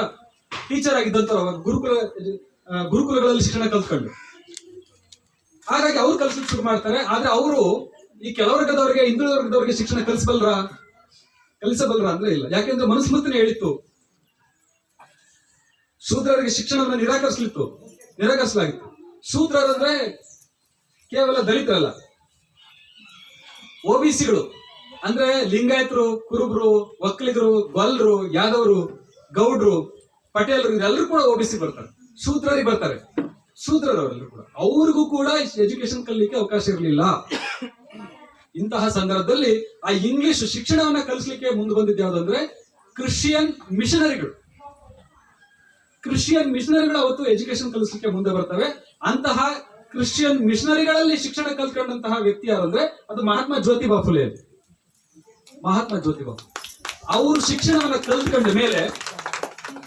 ಟೀಚರ್ ಆಗಿದ್ದಂತವ್ರು ಅವಾಗ ಗುರುಕುಲ ಗುರುಕುಲಗಳಲ್ಲಿ ಶಿಕ್ಷಣ ಕಲ್ತ್ಕೊಂಡು ಹಾಗಾಗಿ ಅವ್ರು ಕಲ್ಸಕ್ ಶುರು ಮಾಡ್ತಾರೆ. ಆದ್ರೆ ಅವರು ಈ ಕೆಲವರ್ಗದವ್ರಿಗೆ ಹಿಂದುಳಿದ ವರ್ಗದವ್ರಿಗೆ ಶಿಕ್ಷಣ ಕಲಿಸಬಲ್ರ ಕಲಿಸಬಲ್ರ ಅಂದ್ರೆ ಇಲ್ಲ. ಯಾಕೆಂದ್ರೆ ಮನುಸ್ಮೃತಿನೇ ಹೇಳಿತ್ತು. ಶೂದ್ರರಿಗೆ ಶಿಕ್ಷಣವನ್ನು ನಿರಾಕರಿಸಲಿತ್ತು. ನಿರಾಕರಿಸಲಾಗಿತ್ತು. ಶೂದ್ರರಂದ್ರೆ ಕೇವಲ ದಲಿತರಲ್ಲ. ಓಬಿಸಿಗಳು ಅಂದ್ರೆ ಲಿಂಗಾಯತರು, ಕುರುಬರು, ಒಕ್ಕಲಿಗರು ಗೊಲ್ರು ಯಾದವರು, ಗೌಡ್ರು, ಪಟೇಲ್ರು ಇವರೆಲ್ಲರೂ ಕೂಡ ಓಬಿಸಿ ಬರ್ತಾರೆ. ಶೂದ್ರರಿಗೆ ಬರ್ತಾರೆ. ಶೂದ್ರರವರೆಲ್ಲರೂ ಕೂಡ. ಅವ್ರಿಗೂ ಕೂಡ ಎಜುಕೇಶನ್ ಕಲಿಕ್ಕೆ ಅವಕಾಶ ಇರಲಿಲ್ಲ. ಇಂತಹ ಸಂದರ್ಭದಲ್ಲಿ ಆ ಇಂಗ್ಲಿಷ್ ಶಿಕ್ಷಣವನ್ನ ಕಲಿಸ್ಲಿಕ್ಕೆ ಮುಂದೆ ಬಂದಿದ್ದು ಯಾವ್ದಂದ್ರೆ ಕ್ರಿಶ್ಚಿಯನ್ ಮಿಷನರಿಗಳು ಕ್ರಿಶ್ಚಿಯನ್ ಮಿಷನರಿಗಳು ಅವತ್ತು ಎಜುಕೇಶನ್ ಕಲಿಸಲಿಕ್ಕೆ ಮುಂದೆ ಬರ್ತವೆ. ಅಂತಹ ಕ್ರಿಶ್ಚಿಯನ್ ಮಿಷನರಿಗಳಲ್ಲಿ ಶಿಕ್ಷಣ ಕಲ್ತ್ಕೊಂಡಂತಹ ವ್ಯಕ್ತಿ ಯಾರಂದ್ರೆ ಅದು ಮಹಾತ್ಮ ಜ್ಯೋತಿಬಾ ಫುಲೆ ಮಹಾತ್ಮ ಜ್ಯೋತಿಬಾ ಅವರು ಶಿಕ್ಷಣವನ್ನ ಕಲ್ತ್ಕೊಂಡ ಮೇಲೆ,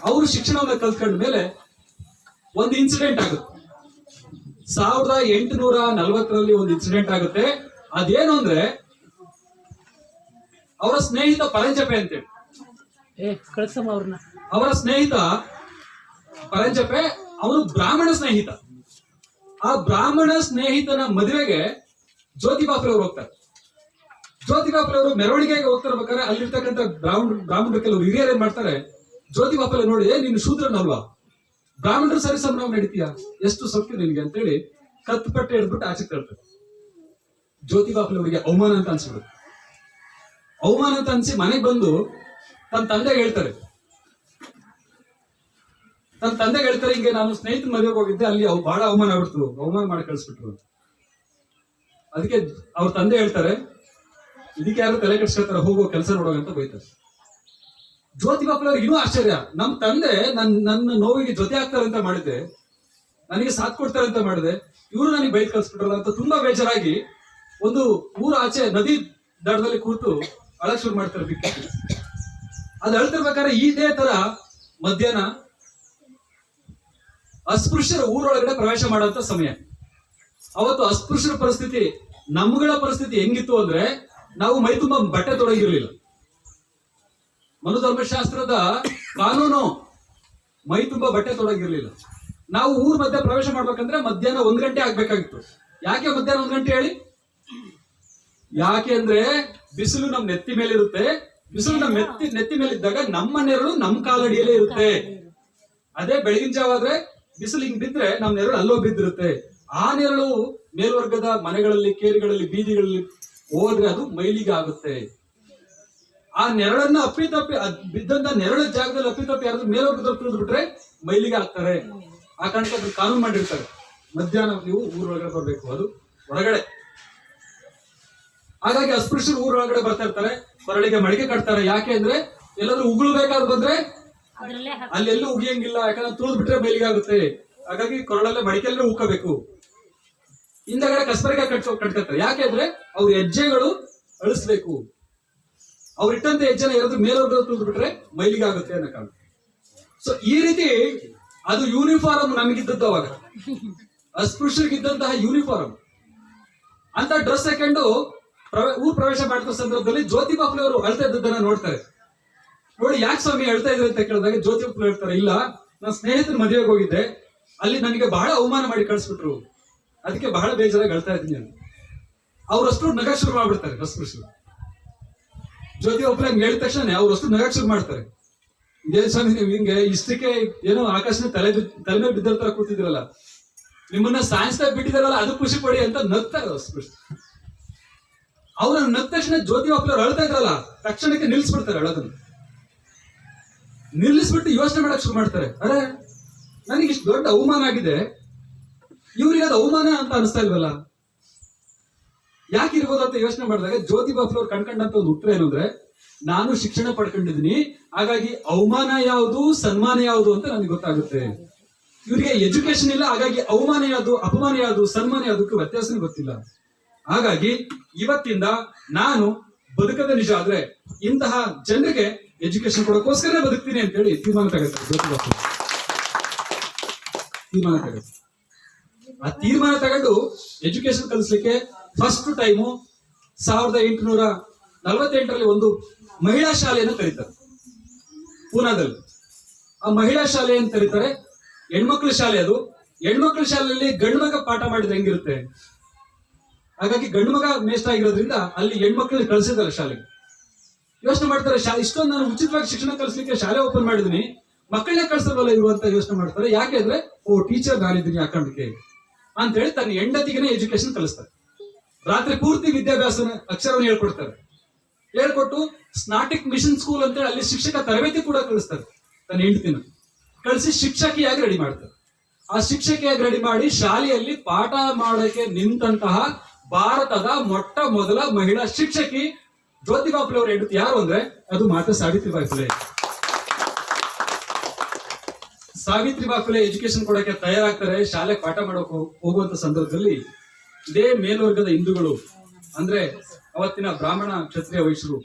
ಅವರು ಶಿಕ್ಷಣವನ್ನ ಕಲ್ತ್ಕೊಂಡ ಮೇಲೆ ಒಂದು ಇನ್ಸಿಡೆಂಟ್ ಆಗುತ್ತೆ. ಸಾವಿರದ ಎಂಟುನೂರ ನಲ್ವತ್ತರಲ್ಲಿ ಒಂದು ಇನ್ಸಿಡೆಂಟ್ ಆಗುತ್ತೆ. ಅದೇನು ಅಂದ್ರೆ ಅವರ ಸ್ನೇಹಿತ ಪರಂಜಪೆ ಅಂತೇಳಿ ಅವರ ಸ್ನೇಹಿತ ಪರಂಜಪೆ ಅವನು ಬ್ರಾಹ್ಮಣ ಸ್ನೇಹಿತ. ಆ ಬ್ರಾಹ್ಮಣ ಸ್ನೇಹಿತನ ಮದುವೆಗೆ ಜ್ಯೋತಿಬಾಪುರ ಅವರು ಹೋಗ್ತಾರೆ. ಜ್ಯೋತಿಬಾಪುರ ಅವರು ಮೆರವಣಿಗೆಗೆ ಹೋಗ್ತಿರ್ಬೇಕಾದ್ರೆ ಅಲ್ಲಿರ್ತಕ್ಕಂಥ ಬ್ರಾಹ್ಮಣ ಬ್ರಾಹ್ಮಣರು ಕೆಲವರು ಹಿರಿಯರು ಏನ್ ಮಾಡ್ತಾರೆ ಜ್ಯೋತಿಬಾಪುರ ನೋಡಿ "ಏ, ನೀನು ಶೂದ್ರನಲ್ವಾ? ಬ್ರಾಹ್ಮಣರು ಸರಿ ಸಂಭ್ರಮ ನಡೀತೀಯ? ಎಷ್ಟು ಸೊಕ್ಕು ನಿನ್ಗೆ ಅಂತೇಳಿ ಕತ್ತು ಪಟ್ಟೆ ಹಿಡ್ಬಿಟ್ಟು ಆಚೆ ತಳ್ತಾರೆ. ಜ್ಯೋತಿಬಾಪುರ ಅವರಿಗೆ ಅವಮಾನ ಅಂತ ಅನ್ಸ್ಬಿಡುತ್ತೆ. ಅವಮಾನ ಅಂತ ಅನ್ಸಿ ಮನೆಗೆ ಬಂದು ತನ್ನ ತಂದೆ ಹೇಳ್ತಾರೆ. ತನ್ನ ತಂದೆ ಹೇಳ್ತಾರೆ, ಹಿಂಗೆ ನಾನು ಸ್ನೇಹಿತರ ಮದುವೆಗೆ ಹೋಗಿದ್ದೆ, ಅಲ್ಲಿ ಅವ್ ಬಹಳ ಅವಮಾನ ಆಗ್ಬಿಡ್ತು, ಅವಮಾನ ಮಾಡಿ ಕಳಿಸ್ಬಿಟ್ರು. ಅದಕ್ಕೆ ಅವ್ರ ತಂದೆ ಹೇಳ್ತಾರೆ, ಇದಕ್ಕೆ ಯಾರು ತಲೆ ಕೆಡ್ಸ್ಕೊಳ್ತಾರೆ, ಹೋಗೋ, ಕೆಲಸ ನೋಡೋ ಅಂತ ಬೈತಾರೆ. ಜ್ಯೋತಿ ಬಾಪುಲವ್ರಿಗೆ ಇನ್ನೂ ಆಶ್ಚರ್ಯ. ನಮ್ ತಂದೆ ನನ್, ನನ್ನ ನೋವಿಗೆ ಜೊತೆ ಆಗ್ತಾರೆ ಅಂತ ಮಾಡಿದೆ. ನನಗೆ ಸಾಥ್ ಕೊಡ್ತಾರೆ ಅಂತ ಮಾಡಿದೆ. ಇವರು ನನಗೆ ಬೈಕ್ ಕಳ್ಸ್ಬಿಟ್ರಲ್ಲ ಅಂತ ತುಂಬಾ ಬೇಜಾರಾಗಿ ಒಂದು ಊರ ಆಚೆ ನದಿ ದಡದಲ್ಲಿ ಕೂತು ಅಳಕ್ ಶುರು ಮಾಡ್ತಾರೆ ಬಿಕ್ಕಿ. ಅದು ಅಳ್ತಿರ್ಬೇಕಾದ್ರೆ ಇದೇ ತರ ಮಧ್ಯಾಹ್ನ ಅಸ್ಪೃಶ್ಯರ ಊರೊಳಗಡೆ ಪ್ರವೇಶ ಮಾಡುವಂತ ಸಮಯ. ಅವತ್ತು ಅಸ್ಪೃಶ್ಯರ ಪರಿಸ್ಥಿತಿ ನಮ್ಗಳ ಪರಿಸ್ಥಿತಿ ಹೆಂಗಿತ್ತು ಅಂದ್ರೆ ನಾವು ಮೈ ತುಂಬಾ ಬಟ್ಟೆ ತೊಡಗಿರ್ಲಿಲ್ಲ. ಮನುಧರ್ಮಶಾಸ್ತ್ರದ ಕಾನೂನು ಮೈ ತುಂಬಾ ಬಟ್ಟೆ ತೊಡಗಿರ್ಲಿಲ್ಲ. ನಾವು ಊರ್ ಮಧ್ಯೆ ಪ್ರವೇಶ ಮಾಡ್ಬೇಕಂದ್ರೆ ಮಧ್ಯಾಹ್ನ ಒಂದ್ ಗಂಟೆ ಆಗ್ಬೇಕಾಗಿತ್ತು. ಯಾಕೆ ಮಧ್ಯಾಹ್ನ ಒಂದ್ ಗಂಟೆ ಹೇಳಿ? ಯಾಕೆ ಅಂದ್ರೆ ಬಿಸಿಲು ನಮ್ ನೆತ್ತಿ ಮೇಲೆ ಇರುತ್ತೆ ಬಿಸಿಲು ನಮ್ ನೆತ್ತಿ ನೆತ್ತಿ ಮೇಲೆ ಇದ್ದಾಗ ನಮ್ಮ ನೆರಳು ನಮ್ ಕಾಲಡಿಯಲ್ಲೇ ಇರುತ್ತೆ. ಅದೇ ಬೆಳಗಿನ ಜಾವ ಆದ್ರೆ ಬಿಸಿಲು ಹಿಂಗ್ ಬಿದ್ರೆ ನಮ್ ನೆರಳು ಅಲ್ಲೋ ಬಿದ್ದಿರುತ್ತೆ. ಆ ನೆರಳು ಮೇಲ್ವರ್ಗದ ಮನೆಗಳಲ್ಲಿ, ಕೇರಿಗಳಲ್ಲಿ, ಬೀದಿಗಳಲ್ಲಿ ಹೋದ್ರೆ ಅದು ಮೈಲಿಗೆ ಆಗುತ್ತೆ. ಆ ನೆರಳನ್ನ ಅಪ್ಪಿತಪ್ಪಿ ಬಿದ್ದಂತ ನೆರಳ ಜಾಗದಲ್ಲಿ ಅಪ್ಪಿತಪ್ಪಿ ಯಾರಾದ್ರೂ ಮೇಲ್ವರ್ಗದವ್ರು ತಿಳಿದು ಬಿಟ್ರೆ ಮೈಲಿಗೆ ಆಗ್ತಾರೆ ಆ ಕಾರಣಕ್ಕೆ ಅದ್ರ ಕಾನೂನು ಮಾಡಿರ್ತಾರೆ. ಮಧ್ಯಾಹ್ನ ನೀವು ಊರೊಳಗಡೆ ಬರ್ಬೇಕು ಅದು ಹೊರಗಡೆ. ಹಾಗಾಗಿ ಅಸ್ಪೃಶ್ಯರು ಊರೊಳಗಡೆ ಬರ್ತಾ ಇರ್ತಾರೆ ಹೊರಳಿಗೆ ಮಡಿಕೆ ಕಟ್ತಾರೆ. ಯಾಕೆ ಅಂದ್ರೆ ಎಲ್ಲಾದ್ರೂ ಉಗುಳ್ಬೇಕಾದ್ ಬಂದ್ರೆ ಅಲ್ಲೆಲ್ಲೂ ಉಗಿಯಂಗಿಲ್ಲ ಯಾಕಂದ್ರೆ ತುಳಿದು ಬಿಟ್ರೆ ಮೈಲಿಗೆ ಆಗುತ್ತೆ. ಹಾಗಾಗಿ ಕೊರಳಲ್ಲೇ ಮಡಿಕೆಲ್ಲೇ ಉಕ್ಕಬೇಕು. ಹಿಂದಗಡೆ ಕಸ್ಬರಿಗೆ ಕಟ್ಕೋ ಕಟ್ಕತ್ತಾರೆ. ಯಾಕೆ ಯಾಕೆಂದ್ರೆ ಅವ್ರ ಹೆಜ್ಜೆಗಳು ಅಳಿಸ್ಬೇಕು. ಅವ್ರು ಇಟ್ಟಂತ ಹೆಜ್ಜೆನ ಎರಡು ಮೇಲೋರ್ಗ ತುಳಿದು ಬಿಟ್ರೆ ಮೈಲಿಗೆ ಆಗುತ್ತೆ ಅನ್ನೋ ಕಾರಣ. ಸೊ ಈ ರೀತಿ ಅದು ಯೂನಿಫಾರ್ಮ್ ನಮಗಿದ್ದದ್ದು ಅವಾಗ. ಅಸ್ಪೃಶ್ಯರಿಗಿದ್ದಂತಹ ಯೂನಿಫಾರ್ಮ್ ಅಂತ ಡ್ರೆಸ್ ಹಾಕೊಂಡು ಊರ್ ಪ್ರವೇಶ ಮಾಡ್ತಾ ಸಂದರ್ಭದಲ್ಲಿ ಜ್ಯೋತಿ ಬಾಪ್ಲೆ ಅವರು ಅಳ್ತಾ ಇದ್ದದ್ದನ್ನ ನೋಡ್ತಾರೆ. ನೋಡಿ, ಯಾಕೆ ಸ್ವಾಮಿ ಹೇಳ್ತಾ ಇದ್ರು ಅಂತ ಕೇಳಿದಾಗ ಜ್ಯೋತಿ ಬಾಪ್ಲೆ ಹೇಳ್ತಾರೆ, ಇಲ್ಲ ನನ್ನ ಸ್ನೇಹಿತರ ಮದುವೆಗೆ ಹೋಗಿದ್ದೆ. ಅಲ್ಲಿ ನನಗೆ ಬಹಳ ಅವಮಾನ ಮಾಡಿ ಕಳಿಸ್ಬಿಟ್ರು. ಅದಕ್ಕೆ ಬಹಳ ಬೇಜಾರಾಗಿ ಅಳ್ತಾ ಇದ್ದೀನಿ ಅಂತ ಅವ್ರಷ್ಟು ನಗ ಶುರು ಮಾಡ್ಬಿಡ್ತಾರೆ ಅಸ್ಪೃಶ್ಯರು ಜ್ಯೋತಿ ಒಬ್ಬರ ಹೇಳಿದ ತಕ್ಷಣ ವಸ್ತು ನಗಕ್ ಶುರು ಮಾಡ್ತಾರೆ. ಇದೇನ್ ಸ್ವಾಮಿ ನೀವು ಹಿಂಗೆ ಇಷ್ಟಕ್ಕೆ ಏನೋ ಆಕಾಶನ ತಲೆ ತಲೆ ಮೇಲೆ ಬಿದ್ದರ ತರ ಕೂತಿದ್ರಲ್ಲ ನಿಮ್ಮನ್ನ ಸಾಯಿಸ್ತಾ ಬಿಟ್ಟಿದಾರಲ್ಲ ಅದು ಖುಷಿ ಪಡಿ ಅಂತ ನಗ್ತಾರೆ ಅವ್ರ ನಗ್ದ ತಕ್ಷಣ ಜ್ಯೋತಿ ಒಬ್ಬರು ಅಳ್ತಾ ಇದ್ರಲ್ಲ, ತಕ್ಷಣಕ್ಕೆ ನಿಲ್ಲಿಸ್ಬಿಡ್ತಾರೆ ಅಳೋದನ್ನು. ನಿಲ್ಲಿಸ್ಬಿಟ್ಟು ಯೋಚನೆ ಮಾಡಕ್ ಶುರು ಮಾಡ್ತಾರೆ. ಅರೆ, ನನಗೆ ಇಷ್ಟು ದೊಡ್ಡ ಅವಮಾನ ಆಗಿದೆ. ಇವ್ರಿಗೆ ಅದು ಅವಮಾನ ಅಂತ ಅನಿಸ್ತಾ ಇಲ್ವಲ್ಲ? ಯಾಕೆ ಇರ್ಬೋದು ಅಂತ ಯೋಚನೆ ಮಾಡಿದಾಗ ಜ್ಯೋತಿ ಫ್ಲೋರ್ ಕಣ್ಕಂಡಂತ ಒಂದು ಉತ್ತರ ಏನು ಅಂದ್ರೆ, ನಾನು ಶಿಕ್ಷಣ ಪಡ್ಕೊಂಡಿದ್ದೀನಿ, ಹಾಗಾಗಿ ಅವಮಾನ ಯಾವುದು, ಸನ್ಮಾನ ಯಾವುದು ಅಂತ ನನಗೆ ಗೊತ್ತಾಗುತ್ತೆ. ಇವರಿಗೆ ಎಜುಕೇಶನ್ ಇಲ್ಲ, ಹಾಗಾಗಿ ಅವಮಾನ ಯಾವುದು, ಅಪಮಾನ ಯಾವುದು, ಸನ್ಮಾನ ಯಾವುದಕ್ಕೂ ವ್ಯತ್ಯಾಸನೇ ಗೊತ್ತಿಲ್ಲ. ಹಾಗಾಗಿ ಇವತ್ತಿಂದ ನಾನು ಬದುಕದ ನಿಜ ಆದ್ರೆ ಇಂತಹ ಜನರಿಗೆ ಎಜುಕೇಶನ್ ಕೊಡೋಕೋಸ್ಕರ ಬದುಕ್ತೀನಿ ಅಂತ ಹೇಳಿ ತೀರ್ಮಾನ ತಗೋತಾರೆ ಜ್ಯೋತಿ ಬಾಪುಲೆ. ತೀರ್ಮಾನ ತಗೋ ಆ ತೀರ್ಮಾನ ತಗೊಂಡು ಎಜುಕೇಶನ್ ಕಲಿಸ್ಲಿಕ್ಕೆ ಫಸ್ಟ್ ಟೈಮು ಸಾವಿರದ ಎಂಟುನೂರ ನಲವತ್ತೆಂಟರಲ್ಲಿ ಒಂದು ಮಹಿಳಾ ಶಾಲೆಯನ್ನು ಕರೀತಾರೆ ಪೂನಾದಲ್ಲಿ. ಆ ಮಹಿಳಾ ಶಾಲೆ ಅಂತ ಕರೀತಾರೆ? ಹೆಣ್ಮಕ್ಳ ಶಾಲೆ ಅದು. ಹೆಣ್ಮಕ್ಳ ಶಾಲೆಯಲ್ಲಿ ಗಂಡು ಮಗ ಪಾಠ ಮಾಡಿದ್ರೆ ಹೆಂಗಿರುತ್ತೆ? ಹಾಗಾಗಿ ಗಂಡು ಮಗ ಮೇಸ್ಟ್ ಆಗಿರೋದ್ರಿಂದ ಅಲ್ಲಿ ಹೆಣ್ಮಕ್ಳನ್ನ ಕಳ್ಸಿದ್ದಾರೆ ಶಾಲೆಗೆ. ಯೋಚನೆ ಮಾಡ್ತಾರೆ, ಶಾ, ಇಷ್ಟೊಂದು ನಾನು ಉಚಿತವಾಗಿ ಶಿಕ್ಷಣ ಕಲಿಸ್ಲಿಕ್ಕೆ ಶಾಲೆ ಓಪನ್ ಮಾಡಿದೀನಿ. ಮಕ್ಕಳನ್ನೇ ಕಳ್ಸಲ್ವಲ್ಲ ಇರುವಂತ ಯೋಚನೆ ಮಾಡ್ತಾರೆ. ಯಾಕೆ ಅಂದ್ರೆ, ಓ ಟೀಚರ್ ನಾನಿದ್ದೀನಿ ಆ ಅಂತ ಹೇಳಿ ತನ್ನ ಹೆಂಡತಿಗೆ ಎಜುಕೇಶನ್ ಕಲಿಸ್ತಾರೆ. ರಾತ್ರಿ ಪೂರ್ತಿ ವಿದ್ಯಾಭ್ಯಾಸನ ಅಕ್ಷರವನ್ನು ಹೇಳ್ಕೊಡ್ತಾರೆ. ಹೇಳ್ಕೊಟ್ಟು ಸ್ನಾಟಿಕ್ ಮಿಷನ್ ಸ್ಕೂಲ್ ಅಂತೇಳಿ ಅಲ್ಲಿ ಶಿಕ್ಷಕ ತರಬೇತಿ ಕೂಡ ಕಳಿಸ್ತಾರೆ ತನ್ನ ಹೆಂಡತಿನ. ಕಳಿಸಿ ಶಿಕ್ಷಕಿಯಾಗಿ ರೆಡಿ ಮಾಡ್ತಾರೆ. ಆ ಶಿಕ್ಷಕಿಯಾಗಿ ರೆಡಿ ಮಾಡಿ ಶಾಲೆಯಲ್ಲಿ ಪಾಠ ಮಾಡಕ್ಕೆ ನಿಂತಹ ಭಾರತದ ಮೊಟ್ಟ ಮೊದಲ ಮಹಿಳಾ ಶಿಕ್ಷಕಿ ಜ್ಯೋತಿ ಬಾಪುಲೆ ಅವರ ಹೆಂಡತಿ ಯಾರು ಅಂದ್ರೆ? ಅದು ಮಾತ್ರ ಸಾವಿತ್ರಿಬಾಯಿ ಫುಲೆ ಸಾವಿತ್ರಿ ಬಾಪುಲೆ ಎಜುಕೇಶನ್ ಕೊಡಕ್ಕೆ ತಯಾರಾಗ್ತಾರೆ ಶಾಲೆ ಪಾಠ ಮಾಡೋಕೆ ಹೋಗ್- ಹೋಗುವಂತ ಸಂದರ್ಭದಲ್ಲಿ ಇದೇ ಮೇಲ್ವರ್ಗದ ಹಿಂದೂಗಳು, ಅಂದ್ರೆ ಅವತ್ತಿನ ಬ್ರಾಹ್ಮಣ ಕ್ಷತ್ರಿಯ ವೈಶ್ಯರು.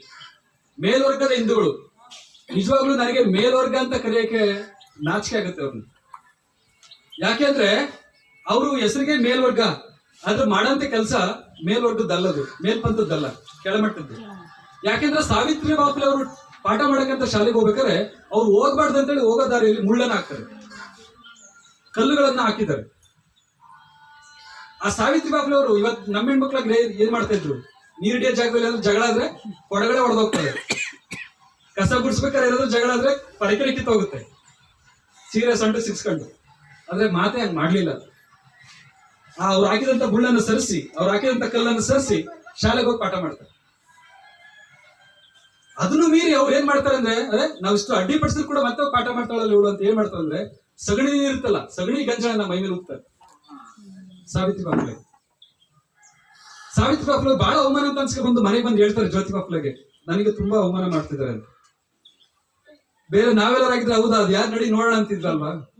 ಮೇಲ್ವರ್ಗದ ಹಿಂದೂಗಳು. ನಿಜವಾಗ್ಲೂ ನನಗೆ ಮೇಲ್ವರ್ಗ ಅಂತ ಕರೆಯಕ್ಕೆ ನಾಚಿಕೆ ಆಗುತ್ತೆ ಅವ್ರನ್ನ ಯಾಕೆಂದ್ರೆ ಅವರು ಹೆಸರಿಗೆ ಮೇಲ್ವರ್ಗ ಅದು ಮಾಡಂತ ಕೆಲಸ ಮೇಲ್ವರ್ಗದ್ದಲ್ಲದು, ಮೇಲ್ಪಂಥದ್ದಲ್ಲ, ಕೆಳಮಟ್ಟದ್ದು. ಯಾಕೆಂದ್ರೆ ಸಾವಿತ್ರಿ ಬಾಪುಲೆ ಅವರು ಪಾಠ ಮಾಡಕ್ಕಂತ ಶಾಲೆಗೆ ಹೋಗ್ಬೇಕಾದ್ರೆ ಅವ್ರು ಹೋಗ್ಬಾರ್ದು ಅಂತೇಳಿ ಹೋಗೋ ದಾರಿಯಲ್ಲಿ ಮುಳ್ಳನ್ನ ಹಾಕ್ತಾರೆ. ಕಲ್ಲುಗಳನ್ನ ಹಾಕಿದ್ದಾರೆ. ಆ ಸಾವಿತ್ರಿ ಬಾಪುಲೆ ಅವರು ಇವತ್ತು ನಮ್ಮ ಹೆಣ್ಮಕ್ಳಾಗ ಏನ್ ಮಾಡ್ತಾ ಇದ್ರು? ನೀರಿಡಿಯ ಜಾಗದಲ್ಲಿ ಏನಾದ್ರು ಜಗಳ ಆದ್ರೆ ಹೊಡಗಡೆ ಹೊಡೆದೋಗ್ತಾರೆ. ಕಸ ಗುಡಿಸ್ಬೇಕಾದ್ರೆ ಏನಾದ್ರು ಜಗಳ ಆದ್ರೆ ಪರಿಕರಿ ಕಿತ್ತೋಗುತ್ತೆ ಸೀರೆ ಸಂಟು ಸಿಕ್ಸ್ಕೊಂಡು. ಆದ್ರೆ ಮಾತೆ ಹಂಗ್ ಮಾಡ್ಲಿಲ್ಲ. ಆ ಅವ್ರು ಹಾಕಿದಂತ ಗುಳ್ಳನ್ನು ಸರಿಸಿ, ಅವ್ರು ಹಾಕಿದಂತ ಕಲ್ಲನ್ನು ಸರಿಸಿ ಶಾಲೆಗೆ ಹೋಗಿ ಪಾಠ ಮಾಡ್ತಾರೆ. ಅದನ್ನು ಮೀರಿ ಅವ್ರು ಏನ್ ಮಾಡ್ತಾರೆ ಅಂದ್ರೆ, ಅದೇ ನಾವ್ ಇಷ್ಟು ಅಡ್ಡಿ ಪಡಿಸಿದ್ರು ಕೂಡ ಮತ್ತೆ ಪಾಠ ಮಾಡ್ತಾಳಲ್ಲ ಇವಳು ಅಂತ ಏನ್ ಮಾಡ್ತಾರೆ ಅಂದ್ರೆ ಸಗಣಿ ಇರುತ್ತಲ್ಲ ಸಗಣಿ ಗಂಜಲನ್ನ ಮೈ ಮೇಲೆ ಹೋಗ್ತಾರೆ ಸಾವಿತ್ರಿ ಬಾಪುಲೆ. ಸಾವಿತ್ರಿ ಬಾಪುಲೆ ಬಹಳ ಅವಮಾನ ಅಂತ ಅನ್ಸ್ಕೊಂಡು ಬಂದು ಮನೆಗೆ ಬಂದು ಹೇಳ್ತಾರೆ ಜ್ಯೋತಿ ಬಾಪುಲೆಗೆ. ನನಗೆ ತುಂಬಾ ಅವಮಾನ ಮಾಡ್ತಿದ್ದಾರೆ ಅಂತ. ಬೇರೆ ನಾವೆಲ್ಲರಾಗಿದ್ರೆ ಹೌದಾ? ಅದು ಯಾರು ನಡಿ ನೋಡೋಣ ಅಂತಿದ್ರಲ್ವಾ?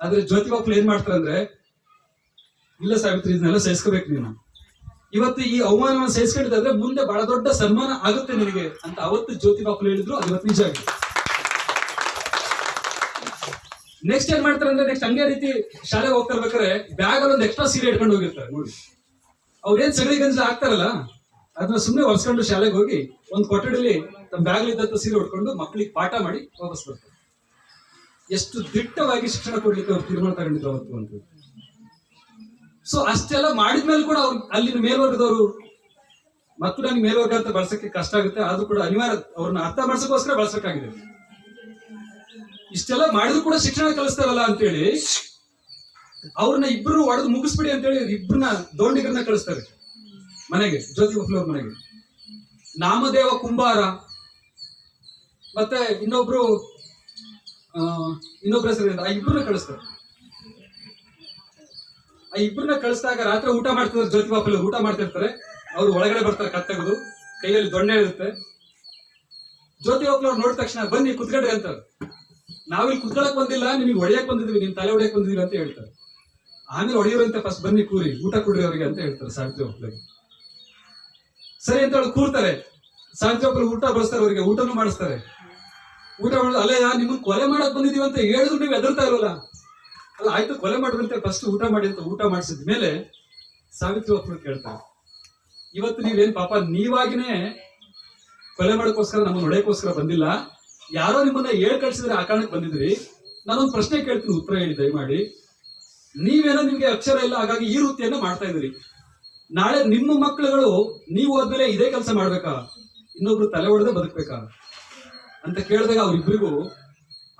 ಆದ್ರೆ ಜ್ಯೋತಿ ಬಾಪುಲೆ ಏನ್ ಮಾಡ್ತಾರೆ ಅಂದ್ರೆ, ಇಲ್ಲ ಸಾವಿತ್ರಿ, ಇದನ್ನೆಲ್ಲ ಸಹಿಸ್ಕೋಬೇಕು ನೀನು. ಇವತ್ತು ಈ ಅವಮಾನವನ್ನು ಸಹಿಸ್ಕೊಂಡಿದ್ದಾದ್ರೆ ಮುಂದೆ ಬಹಳ ದೊಡ್ಡ ಸನ್ಮಾನ ಆಗುತ್ತೆ ನಿನಗೆ ಅಂತ ಅವತ್ತು ಜ್ಯೋತಿ ಬಾಪುಲೆ ಹೇಳಿದ್ರು, ಅದು ಇವತ್ತು ನಿಜ ಆಗಿದೆ. ನೆಕ್ಸ್ಟ್ ಏನ್ ಮಾಡ್ತಾರೆ ಅಂದ್ರೆ ನೆಕ್ಸ್ಟ್ ಹಂಗೆ ರೀತಿ ಶಾಲೆಗೆ ಹೋಗ್ತಾ ಇರ್ಬೇಕಾದ್ರೆ ಬ್ಯಾಗ್ ಅಲ್ಲಿ ಒಂದು ಎಕ್ಸ್ಟ್ರಾ ಸೀರೆ ಇಟ್ಕೊಂಡು ಹೋಗಿರ್ತಾರೆ ನೋಡಿ. ಅವ್ರೇನ್ ಸಗಡಿ ಗಂಜಲ ಆಗ್ತಾರಲ್ಲ ಅದನ್ನ ಸುಮ್ಮನೆ ಹೊರ್ಸ್ಕೊಂಡು ಶಾಲೆಗೆ ಹೋಗಿ ಒಂದು ಕೊಠಡಿಲಿ ತಮ್ಮ ಬ್ಯಾಗ್ ಇದ್ದಂತ ಸೀರೆ ಉಟ್ಕೊಂಡು ಮಕ್ಕಳಿಗೆ ಪಾಠ ಮಾಡಿ ವಾಪಸ್ ಬರ್ತಾರೆ. ಎಷ್ಟು ದಿಟ್ಟವಾಗಿ ಶಿಕ್ಷಣ ಕೊಡ್ಲಿಕ್ಕೆ ಅವ್ರು ತೀರ್ಮಾನ ತಗೊಂಡಿದ್ರು ಅವತ್ತು ಅಂತ. ಸೊ ಅಷ್ಟೆಲ್ಲ ಮಾಡಿದ್ಮೇಲೆ ಕೂಡ ಅವ್ರು ಅಲ್ಲಿನ ಮೇಲ್ವರ್ಗದವರು, ಮತ್ತು ನನಗೆ ಮೇಲ್ವರ್ಗ ಅಂತ ಬಳಸಕ್ಕೆ ಕಷ್ಟ ಆಗುತ್ತೆ, ಆದ್ರೂ ಕೂಡ ಅನಿವಾರ್ಯ ಅವ್ರನ್ನ ಅರ್ಥ ಮಾಡ್ಸಕ್ಕೋಸ್ಕರ ಬಳಸಕ್ಕಾಗಿದೆ ಇಷ್ಟೆಲ್ಲ ಮಾಡಿದ್ರು ಕೂಡ ಶಿಕ್ಷಣ ಕಲಿಸ್ತಾರಲ್ಲ ಅಂತೇಳಿ, ಅವ್ರನ್ನ ಇಬ್ರು ಒಡೆದು ಮುಗಿಸ್ಬಿಡಿ ಅಂತೇಳಿ ಇಬ್ರನ್ನ ದೋಂಡಿಗರನ್ನ ಕಳಿಸ್ತಾರೆ. ಮನೆಗೆ, ಜ್ಯೋತಿ ಬಫ್ಲೋರ್ ಮನೆಗೆ. ನಾಮದೇವ ಕುಂಬಾರ. ಮತ್ತೆ ಇನ್ನೊಬ್ರು ಇನ್ನೊಬ್ರು ಹೆಸರು? ಆ ಇಬ್ಬರನ್ನ ಕಳಿಸ್ತಾರೆ. ಆ ಇಬ್ಬರನ್ನ ಕಳಿಸಿದಾಗ ರಾತ್ರಿ ಊಟ ಮಾಡ್ತಿರ್ತಾರೆ ಜ್ಯೋತಿ ಬಾಪಲ್ಲಿ ಊಟ ಮಾಡ್ತಿರ್ತಾರೆ. ಅವ್ರು ಒಳಗಡೆ ಬರ್ತಾರೆ ಕತ್ತೆಗೆದು ಕೈಯಲ್ಲಿ ದೊಣ್ಣೆ ಇರುತ್ತೆ. ಜ್ಯೋತಿ ಬಾಪಲ್ ಅವ್ರು ನೋಡಿದ ತಕ್ಷಣ ಬನ್ನಿ ಕುತ್ಕೊಳ್ರಿ ಅಂತಾರೆ ನಾವಿಲ್ಲಿ ಕುತ್ಕೊಳಕ್ ಬಂದಿಲ್ಲ, ನಿಮಗೆ ಹೊಡೆಯಕ್ ಬಂದಿದ್ವಿ, ನಿಮ್ ತಲೆ ಹೊಡೆಯಕ್ ಬಂದಿದ್ವಿ ಅಂತ ಹೇಳ್ತಾರೆ. ಆಮೇಲೆ ಹೊಡೆಯೋರಂತೆ ಫಸ್ಟ್ ಬನ್ನಿ ಕೂರಿ, ಊಟ ಕೊಡ್ರಿ ಅವ್ರಿಗೆ ಅಂತ ಹೇಳ್ತಾರೆ ಸಾವಿತ್ರಿ ಒಬ್ಬರಿಗೆ ಸರಿ ಅಂತ ಹೇಳಿ ಕೂರ್ತಾರೆ. ಸಾವಿತ್ರಿ ಒಬ್ಬರು ಊಟ ಬಡಿಸ್ತಾರೆ ಅವರಿಗೆ, ಊಟನೂ ಮಾಡಿಸ್ತಾರೆ. ಊಟ ಮಾಡೋದು ಅಲ್ಲೇ ನಿಮ್ಮನ್ನು ಕೊಲೆ ಮಾಡಕ್ ಬಂದಿದೀವಿ ಅಂತ ಹೇಳಿದ್ರು ನೀವು ಎದುರ್ತಾ ಇರೋಲ್ಲ. ಅಲ್ಲ, ಆಯ್ತು, ಕೊಲೆ ಮಾಡಿದ್ರಂತೆ ಫಸ್ಟ್ ಊಟ ಮಾಡಿ ಅಂತ ಊಟ ಮಾಡಿಸಿದ ಮೇಲೆ ಸಾವಿತ್ರಿ ಒಬ್ಬರು ಕೇಳ್ತಾರೆ. ಇವತ್ತು ನೀವೇನ್ ಪಾಪ, ನೀವಾಗಿನೇ ಕೊಲೆ ಮಾಡೋಕ್ಕೋಸ್ಕರ, ನಮ್ಮನ್ನು ಹೊಡೆಯೋಕ್ಕೋಸ್ಕರ ಬಂದಿಲ್ಲ. ಯಾರೋ ನಿಮ್ಮನ್ನ ಹೇಳ್ ಕಳ್ಸಿದ್ರೆ ಆ ಕಾರಣಕ್ಕೆ ಬಂದಿದ್ರಿ ನಾನೊಂದು ಪ್ರಶ್ನೆ ಕೇಳ್ತೀನಿ, ಉತ್ತರ ಹೇಳಿ, ದಯಮಾಡಿ. ನೀವೇನೋ ನಿಮ್ಗೆ ಅಕ್ಷರ ಇಲ್ಲ, ಹಾಗಾಗಿ ಈ ವೃತ್ತಿಯನ್ನ ಮಾಡ್ತಾ ಇದ್ದೀರಿ. ನಾಳೆ ನಿಮ್ಮ ಮಕ್ಕಳುಗಳು ನೀವು ಹೋದ್ಮೇಲೆ ಇದೇ ಕೆಲಸ ಮಾಡ್ಬೇಕಾ? ಇನ್ನೊಬ್ರು ತಲೆ ಹೊಡೆದೇ ಬದುಕ್ಬೇಕಾ? ಅಂತ ಕೇಳಿದಾಗ ಅವ್ರಿಬ್ರಿಗೂ